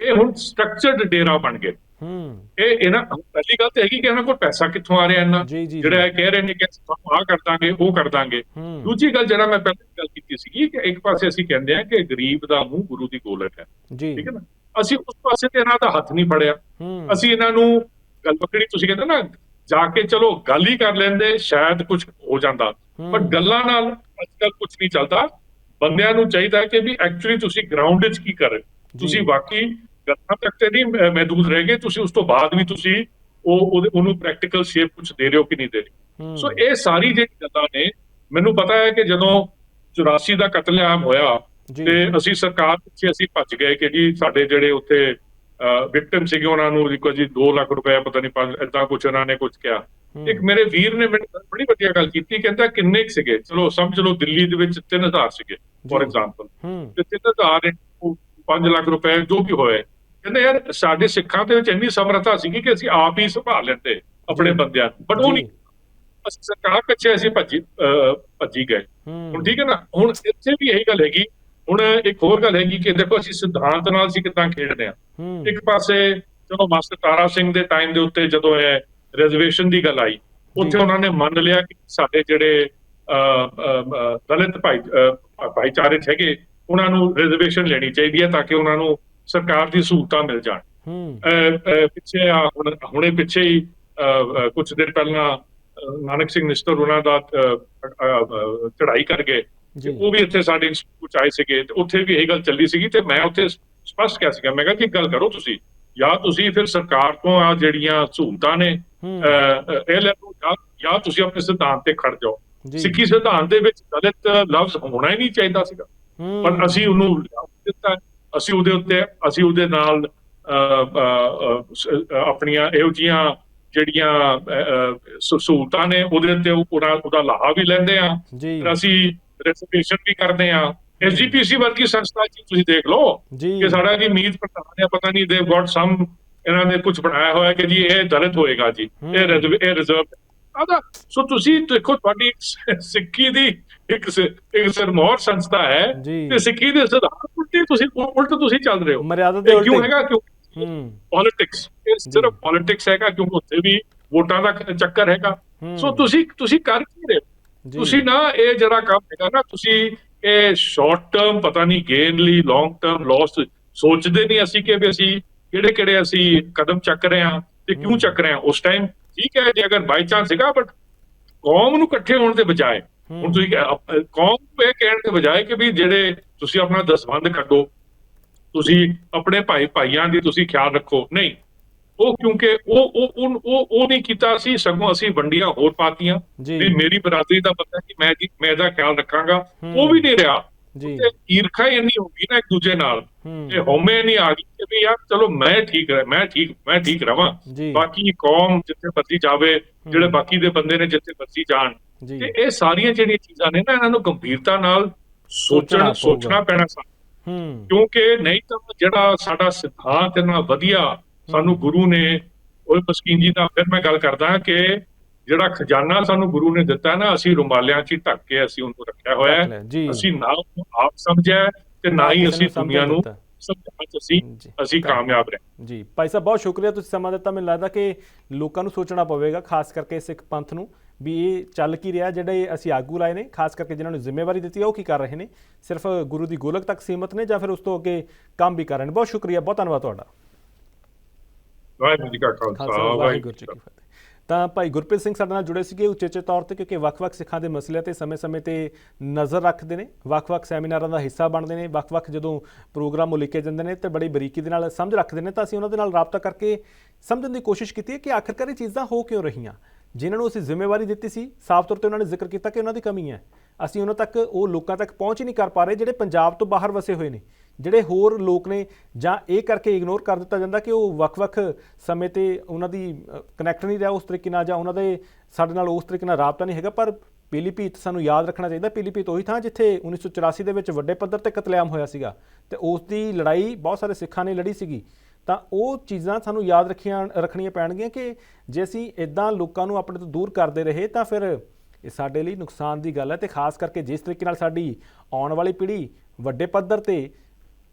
ਇਹ ਹੁਣ ਸਟਰਕਚਰਡ ਡੇਰਾ ਬਣ ਗਏ। ਹੂੰ। ਇਹ ਇਹਨਾਂ ਪਹਿਲੀ ਗੱਲ ਤਾਂ ਹੈਗੀ ਕਿ ਇਹਨਾਂ ਕੋਲ ਪੈਸਾ ਕਿੱਥੋਂ ਆ ਰਿਹਾ ਇਹਨਾਂ ਜਿਹੜਾ ਇਹ ਕਹਿ ਰਹੇ ਨੇ ਕਿ ਅਸੀਂ ਤੁਹਾਨੂੰ ਆਹ ਕਰ ਦਾਂਗੇ ਉਹ ਕਰ ਦਾਂਗੇ। ਦੂਜੀ ਗੱਲ ਜਿਹੜਾ ਮੈਂ ਪਹਿਲਾਂ ਗੱਲ ਕੀਤੀ ਸੀਗੀ ਕਿ ਇੱਕ ਪਾਸੇ ਅਸੀਂ ਕਹਿੰਦੇ ਆ ਕਿ ਗਰੀਬ ਦਾ ਮੂੰਹ ਗੁਰੂ ਦੀ ਗੋਲਕ ਹੈ। ਠੀਕ ਹੈ ਨਾ? ਅਸੀਂ ਉਸ ਪਾਸੇ ਤੇ ਇਹਨਾਂ ਦਾ ਹੱਥ ਨਹੀਂ ਫੜਿਆ। ਅਸੀਂ ਇਹਨਾਂ ਨੂੰ ਗੱਲ ਪਕੜੀ ਤੁਸੀਂ ਕਹਿੰਦੇ ਨਾ ਜਾ ਕੇ ਚਲੋ ਗੱਲ ਹੀ ਕਰ ਲੈਂਦੇ ਸ਼ਾਇਦ ਕੁਝ ਹੋ ਜਾਂਦਾ। ਪਰ ਗੱਲਾਂ ਨਾਲ ਅੱਜਕੱਲ ਕੁਝ ਨਹੀਂ ਚੱਲਦਾ ਬੰਦਿਆਂ ਨੂੰ ਚਾਹੀਦਾ ਕਿ ਵੀ ਐਕਚੁਅਲੀ ਤੁਸੀਂ ਗਰਾਊਂਡ 'ਚ ਕੀ ਕਰ। ਤੁਸੀਂ ਵਾਕਈ ਗੱਲਾਂ ਤੱਕ ਤੇ ਨਹੀਂ ਮਹਿਦੂਦ ਰਹਿ ਗਏ ਤੁਸੀਂ ਉਸ ਤੋਂ ਬਾਅਦ ਵੀ ਤੁਸੀਂ ਉਹ ਉਹਨੂੰ ਪ੍ਰੈਕਟੀਕਲ ਸ਼ੇਪ ਕੁਝ ਦੇ ਰਹੇ ਹੋ ਕਿ ਨਹੀਂ ਦੇ ਰਹੇ। ਸੋ ਇਹ ਸਾਰੀ ਜਿਹੜੀ ਗੱਲਾਂ ਨੇ ਮੈਨੂੰ ਪਤਾ ਹੈ ਕਿ ਜਦੋਂ 84 ਦਾ ਕਤਲੇਆਮ ਹੋਇਆ। ਤੇ ਅਸੀਂ ਸਰਕਾਰ ਪਿੱਛੇ ਅਸੀਂ ਭੱਜ ਗਏ ਕਿ ਜੀ ਸਾਡੇ ਜਿਹੜੇ ਉੱਥੇ ਵਿਕਟਮ ਸੀਗੇ ਉਹਨਾਂ ਨੂੰ ਦੇਖੋ ਜੀ 2 ਲੱਖ ਰੁਪਏ ਪਤਾ ਨਹੀਂ ਪੰਜ ਇਦਾਂ ਕੁਝ ਉਹਨਾਂ ਨੇ ਕੁਝ ਕਿਹਾ। ਇੱਕ ਮੇਰੇ ਵੀਰ ਨੇ ਮੈਨੂੰ ਬੜੀ ਵਧੀਆ ਗੱਲ ਕੀਤੀ ਕਹਿੰਦਾ ਕਿੰਨੇ ਕੁ ਸੀਗੇ? ਚਲੋ ਸਮਝ ਲਓ ਦਿੱਲੀ ਦੇ ਵਿੱਚ 3000 ਸੀਗੇ ਫੋਰ। ਐਗਜ਼ਾਮਪਲ ਤੇ 3000 5 ਲੱਖ ਰੁਪਏ ਜੋ ਵੀ ਹੋਏ। ਕਹਿੰਦੇ ਯਾਰ ਸਾਡੇ ਸਿੱਖਾਂ ਦੇ ਵਿੱਚ ਇੰਨੀ ਸਮਰੱਥਾ ਸੀਗੀ ਕਿ ਅਸੀਂ ਆਪ ਹੀ ਸੰਭਾਲ ਲੈਂਦੇ ਆਪਣੇ। ਬੰਦਿਆਂ ਬਟ ਉਹ। ਨਹੀਂ ਅਸੀਂ ਸਰਕਾਰ ਪਿੱਛੇ ਅਸੀਂ ਭੱਜੀ ਭੱਜੀ ਗਏ। ਹੁਣ ਠੀਕ ਹੈ ਨਾ? ਹੁਣ ਇੱਥੇ ਵੀ ਇਹੀ ਗੱਲ ਹੈਗੀ ਹੁਣ ਇੱਕ ਹੋਰ ਗੱਲ ਹੈਗੀ ਕਿ ਦੇਖੋ ਅਸੀਂ ਸਿਧਾਂਤ ਨਾਲ ਅਸੀਂ ਕਿੱਦਾਂ ਖੇਡਦੇ ਆ ਇੱਕ ਪਾਸੇ ਚਲੋ ਮਾਸਟਰ ਤਾਰਾ ਸਿੰਘ ਦੇ ਟਾਈਮ ਦੇ ਉੱਤੇ ਜਦੋਂ ਇਹ ਰਿਜ਼ਰਵੇਸ਼ਨ ਦੀ ਗੱਲ ਆਈ ਉੱਥੇ। ਉਹਨਾਂ ਨੇ ਮੰਨ ਲਿਆ ਕਿ ਸਾਡੇ ਜਿਹੜੇ ਦਲਿਤ ਭਾਈ ਭਾਈਚਾਰੇ ਹੈਗੇ ਉਹਨਾਂ ਨੂੰ ਰਿਜ਼ਰਵੇਸ਼ਨ ਲੈਣੀ ਚਾਹੀਦੀ ਹੈ ਤਾਂ ਕਿ ਉਹਨਾਂ ਨੂੰ ਸਰਕਾਰ ਦੀ ਸਹੂਲਤਾਂ ਮਿਲ ਜਾਣ। ਪਿੱਛੇ ਆ ਹੁਣ ਹੁਣੇ ਪਿੱਛੇ ਹੀ ਕੁਝ ਦਿਨ ਪਹਿਲਾਂ ਨਾਨਕ ਸਿੰਘ ਨਿਸਤਰ ਉਹਨਾਂ ਦਾ ਚੜ੍ਹਾਈ ਕਰ ਗਏ ਜੀ। ਉਹ ਵੀ ਇੱਥੇ ਸਾਡੇ ਇੰਸਟੀਚਿਊਟ ਆਏ ਸੀਗੇ ਤੇ ਉੱਥੇ ਵੀ ਇਹ ਗੱਲ ਚੱਲੀ ਸੀਗੀ ਤੇ ਮੈਂ ਉੱਥੇ ਸਪਸ਼ਟ ਕਿਹਾ ਸੀਗਾ। ਮੈਂ ਕਿਹਾ ਕਿ ਗੱਲ ਕਰੋ ਤੁਸੀਂ ਜਾਂ ਤੁਸੀਂ ਫਿਰ ਸਰਕਾਰ ਤੋਂ ਆ ਜਿਹੜੀਆਂ ਸਹੂਲਤਾਂ ਨੇ ਇਹ ਲੈ ਲਓ ਜਾਂ- ਤੁਸੀਂ ਆਪਣੇ ਸਿਧਾਂਤ ਤੇ ਖੜ ਜਾਓ। ਸਿੱਖੀ ਸਿਧਾਂਤ ਦੇ ਵਿੱਚ ਦਲਿਤ ਲਫ਼ਜ਼ ਹੋਣਾ ਹੀ ਨਹੀਂ ਚਾਹੀਦਾ ਸੀਗਾ। ਪਰ ਅਸੀਂ ਉਹਨੂੰ ਦਿੱਤਾ। ਅਸੀਂ ਉਹਦੇ ਉੱਤੇ ਅਸੀਂ ਉਹਦੇ ਨਾਲ ਆਪਣੀਆਂ ਇਹੋ ਜੀਆਂ ਜਿਹੜੀਆਂ ਸਹੂਲਤਾਂ ਨੇ ਉਹਦੇ ਉੱਤੇ ਉਹਦਾ ਉਹਦਾ ਲਾਹਾ ਵੀ ਲੈਂਦੇ ਆ। ਅਸੀਂ ਰਿਜ਼ਰਵੇਸ਼ਨ ਵੀ ਕਰਦੇ ਆ। ਐਸਜੀਪੀਸੀ ਵਰਗੀ ਸੰਸਥਾ ਜੀ ਤੁਸੀਂ ਦੇਖ ਲਓ ਕਿ ਸਾਡਾ ਜੀ ਮੀਤ ਪ੍ਰਧਾਨ ਆ ਪਤਾ ਨਹੀਂ ਦੇ ਗॉट ਸਮ ਇਹਨਾਂ ਨੇ ਕੁਝ ਬਣਾਇਆ ਹੋਇਆ ਕਿ ਜੀ ਇਹ ਦਲਿਤ ਹੋਏਗਾ ਜੀ। ਇਹ ਇਹ ਰਿਜ਼ਰਵ ਆਦਾ ਸੋ ਤੁਸੀਂ ਦੇਖੋ ਤੁਹਾਡੀ ਸਿੱਖੀ ਦੀ ਇੱਕ ਇੱਕ ਸਰਮੌਰ ਸੰਸਥਾ ਹੈ। ਤੇ ਸਿੱਖੀ ਦੇ ਸਿਧਾਂਤ ਉਲਟੀ ਤੁਸੀਂ ਉਲਟ ਤੁਸੀਂ ਚੱਲ ਰਹੇ ਹੋ। ਮਰਿਆਦਾ ਦੇ ਕਿਉਂ ਹੈਗਾ? ਕਿਉਂ? ਹੂੰ। ਪੋਲਿਟਿਕਸ ਇਹ ਸਿਰਫ ਪੋਲਿਟਿਕਸ ਹੈਗਾ ਕਿਉਂਕਿ ਉੱਥੇ ਵੀ ਵੋਟਾਂ ਦਾ ਚੱਕਰ ਹੈਗਾ। ਸੋ ਤੁਸੀਂ ਤੁਸੀਂ ਕਰ ਕੀ ਰਹੇ ਹੋ? ਤੁਸੀਂ ਨਾ ਇਹ ਜਿਹੜਾ ਕੰਮ ਹੈਗਾ ਨਾ ਤੁਸੀਂ ਇਹ ਸ਼ਾਰਟ ਟਰਮ ਪਤਾ ਨਹੀਂ ਗੇਨ ਲਈ ਲੌਂਗ ਟਰਮ ਲਾਸ ਸੋਚਦੇ ਨਹੀਂ ਅਸੀਂ ਕਿ ਵੀ ਅਸੀਂ ਕਿਹੜੇ ਕਿਹੜੇ ਅਸੀਂ ਕਦਮ ਚੱਕ ਰਹੇ ਹਾਂ ਤੇ ਕਿਉਂ। ਚੱਕ ਰਹੇ ਹਾਂ ਉਸ ਟਾਈਮ ਠੀਕ ਹੈ ਜੇ ਅਗਰ ਬਾਈ ਚਾਂਸ ਸੀਗਾ ਬਟ ਕੌਮ ਨੂੰ ਇਕੱਠੇ ਹੋਣ ਦੇ ਬਜਾਏ। ਹੁਣ ਤੁਸੀਂ ਕੌਮ ਨੂੰ ਇਹ ਕਹਿਣ ਦੇ ਬਜਾਏ ਕਿ ਵੀ ਜਿਹੜੇ ਤੁਸੀਂ ਆਪਣਾ ਦਸਵੰਦ ਕੱਢੋ ਤੁਸੀਂ ਆਪਣੇ ਭਾਈ ਭਾਈਆਂ ਦੀ ਤੁਸੀਂ ਖਿਆਲ ਰੱਖੋ ਨਹੀਂ ਉਹ ਕਿਉਂਕਿ ਉਹ ਉਹ ਉਹ- ਉਹ ਨਹੀਂ ਕੀਤਾ ਸੀ ਸਗੋਂ ਅਸੀਂ ਵੰਡੀਆਂ ਹੋਰ ਪਾਤੀਆਂ। ਵੀ ਮੇਰੀ ਬਰਾਦਰੀ ਦਾ ਬੰਦਾ ਕਿ ਮੈਂ ਜੀ ਮੈਂ ਇਹਦਾ ਖਿਆਲ ਰੱਖਾਂਗਾ। ਉਹ ਵੀ ਨਹੀਂ ਰਿਹਾ। ਜੀ। ਤੇ ਈਰਖਾ ਹੀ ਇੰਨੀ ਹੋ ਗਈ ਨਾ ਇੱਕ ਦੂਜੇ ਨਾਲ। ਤੇ ਹਉਮੈ ਨਹੀਂ ਆ ਗਈ ਕਿ ਵੀ ਯਾਰ ਚਲੋ ਮੈਂ ਠੀਕ ਰਹਿ ਮੈਂ ਠੀਕ ਮੈਂ ਠੀਕ ਰਵਾਂ। ਬਾਕੀ ਕੌਮ ਜਿੱਥੇ ਮਰਜ਼ੀ ਜਾਵੇ ਜਿਹੜੇ ਬਾਕੀ ਦੇ ਬੰਦੇ ਨੇ ਜਿੱਥੇ ਮਰਜ਼ੀ ਜਾਣ। ਤੇ ਇਹ ਸਾਰੀਆਂ ਜਿਹੜੀਆਂ ਚੀਜ਼ਾਂ ਨੇ ਨਾ ਇਹਨਾਂ ਨੂੰ ਗੰਭੀਰਤਾ ਨਾਲ ਸੋਚਣਾ ਸੋਚਣ ਪੈਣਾ ਸਾਨੂੰ। ਕਿਉਂਕਿ ਨਹੀਂ ਤਾਂ ਜਿਹੜਾ ਸਾਡਾ ਸਿਧਾਂਤ ਇੰਨਾ ਵਧੀਆ ਸਾਨੂੰ ਗੁਰੂ ਨੇ ਉਹ ਮਸਕੀਨ ਜੀ ਦਾ ਫਿਰ ਮੈਂ ਗੱਲ ਕਰਦਾ ਕਿ ਜਿਹੜਾ ਖਜ਼ਾਨਾ ਸਾਨੂੰ ਗੁਰੂ ਨੇ ਦਿੱਤਾ ਨਾ ਅਸੀਂ ਰੁਮਾਲਿਆਂ 'ਚ ਢੱਕ ਕੇ ਅਸੀਂ ਉਹਨੂੰ ਰੱਖਿਆ ਹੋਇਆ ਹੈ। ਅਸੀਂ ਨਾ ਆਪ ਸਮਝਿਆ ਤੇ ਨਾ ਹੀ ਅਸੀਂ ਦੁਨੀਆ ਨੂੰ ਅਸੀਂ ਅਸੀਂ ਕਾਮਯਾਬ ਰਹੇ। ਜੀ ਭਾਈ ਸਾਹਿਬ ਬਹੁਤ ਸ਼ੁਕਰੀਆ ਤੁਸੀਂ ਸਮਾਂ ਦਿੱਤਾ। ਮੈਨੂੰ ਲੱਗਦਾ ਕਿ ਲੋਕਾਂ ਨੂੰ ਸੋਚਣਾ ਪਵੇਗਾ ਖਾਸ ਕਰਕੇ ਸਿੱਖ ਪੰਥ ਨੂੰ ਵੀ ਇਹ ਚੱਲ ਕੀ ਰਿਹਾ ਜਿਹੜੇ ਅਸੀਂ ਆਗੂ ਲਾਏ ਨੇ ਖਾਸ ਕਰਕੇ ਜਿਨ੍ਹਾਂ ਨੂੰ ਜ਼ਿੰਮੇਵਾਰੀ ਦਿੱਤੀ ਹੈ ਉਹ ਕੀ ਕਰ ਰਹੇ ਨੇ? ਸਿਰਫ ਗੁਰੂ ਦੀ ਗੋਲਕ ਤੱਕ ਸੀਮਤ ਨੇ ਜਾਂ ਫਿਰ ਉਸ ਤੋਂ ਅੱਗੇ ਕੰਮ ਵੀ ਕਰ ਰਹੇ ਨੇ? ਬਹੁਤ ਸ਼ੁਕਰੀਆ ਬਹੁਤ ਧੰਨਵਾਦ ਤੁਹਾਡਾ। ਵਾਹਿਗੁਰੂ ਜੀ ਕਾ ਖਾਲਸਾ ਵਾਹਿਗੁਰੂ ਜੀ ਕੀ ਫਤਿਹ। ਤਾਂ ਭਾਈ ਗੁਰਪ੍ਰੀਤ ਸਿੰਘ ਸਾਡੇ ਨਾਲ ਜੁੜੇ ਸੀਗੇ ਉਚੇਚੇ ਤੌਰ ਤੇ ਕਿਉਂਕਿ ਵੱਖ-ਵੱਖ ਸਿੱਖਾਂ ਦੇ ਮਸਲਿਆਂ ਤੇ ਸਮੇਂ-ਸਮੇਂ ਤੇ ਨਜ਼ਰ ਰੱਖਦੇ ਨੇ ਵੱਖ-ਵੱਖ ਸੈਮੀਨਾਰਾਂ ਦਾ ਹਿੱਸਾ ਬਣਦੇ ਨੇ ਵੱਖ-ਵੱਖ ਜਦੋਂ ਪ੍ਰੋਗਰਾਮ ਉਲੀਕੇ ਜਾਂਦੇ ਨੇ ਤੇ ਬੜੀ ਬਰੀਕੀ ਦੇ ਨਾਲ ਸਮਝ ਰੱਖਦੇ ਨੇ ਤਾਂ ਅਸੀਂ ਉਹਨਾਂ ਦੇ ਨਾਲ ਰਾਬਤਾ ਕਰਕੇ ਸਮਝਣ ਦੀ ਕੋਸ਼ਿਸ਼ ਕੀਤੀ ਹੈ ਕਿ ਆਖਿਰਕਾਰ ਇਹ ਚੀਜ਼ਾਂ ਹੋ ਕਿਉਂ ਰਹੀਆਂ। ਜਿਨ੍ਹਾਂ ਨੂੰ ਅਸੀਂ ਜ਼ਿੰਮੇਵਾਰੀ ਦਿੱਤੀ ਸੀ ਸਾਫ਼ ਤੌਰ ਤੇ ਉਹਨਾਂ ਨੇ ਜ਼ਿਕਰ ਕੀਤਾ ਕਿ ਉਹਨਾਂ ਦੀ ਕਮੀ ਹੈ। ਅਸੀਂ ਉਹਨਾਂ ਤੱਕ ਉਹ ਲੋਕਾਂ ਤੱਕ ਪਹੁੰਚ ਹੀ ਨਹੀਂ ਕਰ ਪਾ ਰਹੇ ਜਿਹੜੇ ਪੰਜਾਬ ਤੋਂ ਬਾਹਰ ਵਸੇ ਹੋਏ ਨੇ। ਜਿਹੜੇ ਹੋਰ ਲੋਕ ਨੇ ਜਾਂ ਇਹ ਕਰਕੇ ਇਗਨੋਰ ਕਰ ਦਿੱਤਾ ਜਾਂਦਾ ਕਿ ਉਹ ਵੱਖ-ਵੱਖ ਸਮੇਂ ਤੇ ਉਹਨਾਂ ਦੀ ਕਨੈਕਟ ਨਹੀਂ ਰਿਹਾ ਉਸ ਤਰੀਕੇ ਨਾਲ ਜਾਂ ਉਹਨਾਂ ਦੇ ਸਾਡੇ ਨਾਲ ਉਸ ਤਰੀਕੇ ਨਾਲ ਰਾਬਤਾ ਨਹੀਂ ਹੈਗਾ, ਪਰ ਪੀਲੀਭੀਤ ਸਾਨੂੰ ਯਾਦ ਰੱਖਣਾ ਚਾਹੀਦਾ। ਪੀਲੀਭੀਤ ਉਹੀ ਥਾਂ ਜਿੱਥੇ 1984 ਦੇ ਵਿੱਚ ਵੱਡੇ ਪੱਧਰ ਤੇ ਕਤਲੇਆਮ ਹੋਇਆ ਸੀਗਾ ਤੇ ਉਸ ਦੀ ਲੜਾਈ ਬਹੁਤ ਸਾਰੇ ਸਿੱਖਾਂ ਨੇ ਲੜੀ ਸੀਗੀ। ਤਾਂ ਉਹ ਚੀਜ਼ਾਂ ਸਾਨੂੰ ਯਾਦ ਰੱਖੀਆਂ, ਰੱਖਣੀਆਂ ਪੈਣਗੀਆਂ ਕਿ ਜੇ ਅਸੀਂ ਇਦਾਂ ਲੋਕਾਂ ਨੂੰ ਆਪਣੇ ਤੋਂ ਦੂਰ ਕਰਦੇ ਰਹੇ ਤਾਂ ਫਿਰ ਇਹ ਸਾਡੇ ਲਈ ਨੁਕਸਾਨ ਦੀ ਗੱਲ ਹੈ ਤੇ ਖਾਸ ਕਰਕੇ ਜਿਸ ਤਰੀਕੇ ਨਾਲ ਸਾਡੀ ਆਉਣ ਵਾਲੀ ਪੀੜ੍ਹੀ ਵੱਡੇ ਪੱਧਰ ਤੇ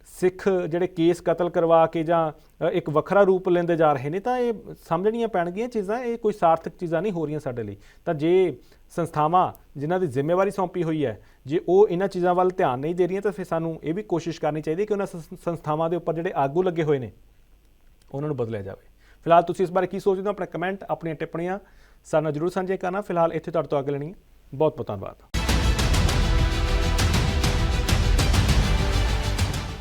ਸਿੱਖ ਜਿਹੜੇ ਕੇਸ ਕਤਲ ਕਰਵਾ ਕੇ ਜਾਂ ਇੱਕ ਵੱਖਰਾ ਰੂਪ ਲੈਂਦੇ ਜਾ ਰਹੇ ਨੇ, ਤਾਂ ਇਹ ਸਮਝਣੀਆਂ ਪੈਣਗੀਆਂ ਚੀਜ਼ਾਂ, ਇਹ ਕੋਈ ਸਾਰਥਕ ਚੀਜ਼ਾਂ ਨਹੀਂ ਹੋ ਰਹੀਆਂ ਸਾਡੇ ਲਈ। ਤਾਂ ਜੇ ਸੰਸਥਾਵਾਂ ਜਿਨ੍ਹਾਂ ਦੀ ਜ਼ਿੰਮੇਵਾਰੀ ਸੌਂਪੀ ਹੋਈ ਹੈ, ਜੇ ਉਹ ਇਹਨਾਂ ਚੀਜ਼ਾਂ ਵੱਲ ਧਿਆਨ ਨਹੀਂ ਦੇ ਰਹੀਆਂ, ਤਾਂ ਫਿਰ ਸਾਨੂੰ ਇਹ ਵੀ ਕੋਸ਼ਿਸ਼ ਕਰਨੀ ਚਾਹੀਦੀ ਕਿ ਉਹਨਾਂ ਸੰਸਥਾਵਾਂ ਦੇ ਉੱਪਰ ਜਿਹੜੇ ਆਗੂ ਲੱਗੇ ਹੋਏ ਨੇ, ਉਹਨਾਂ ਨੂੰ ਬਦਲਿਆ ਜਾਵੇ। ਫਿਲਹਾਲ ਤੁਸੀਂ ਇਸ ਬਾਰੇ ਕੀ ਸੋਚਦੇ ਹੋ? ਆਪਣੇ ਕਮੈਂਟ ਆਪਣੀਆਂ ਟਿੱਪਣੀਆਂ ਸਾਡੇ ਨਾਲ ਜਰੂਰ ਸਾਂਝੇ ਕਰਨਾ। ਫਿਲਹਾਲ ਇੱਥੇ ਤੁਹਾਡੇ ਤੋਂ ਅੱਗੇ ਲੈਣੀ ਬਹੁਤ ਬਹੁਤ ਧੰਨਵਾਦ।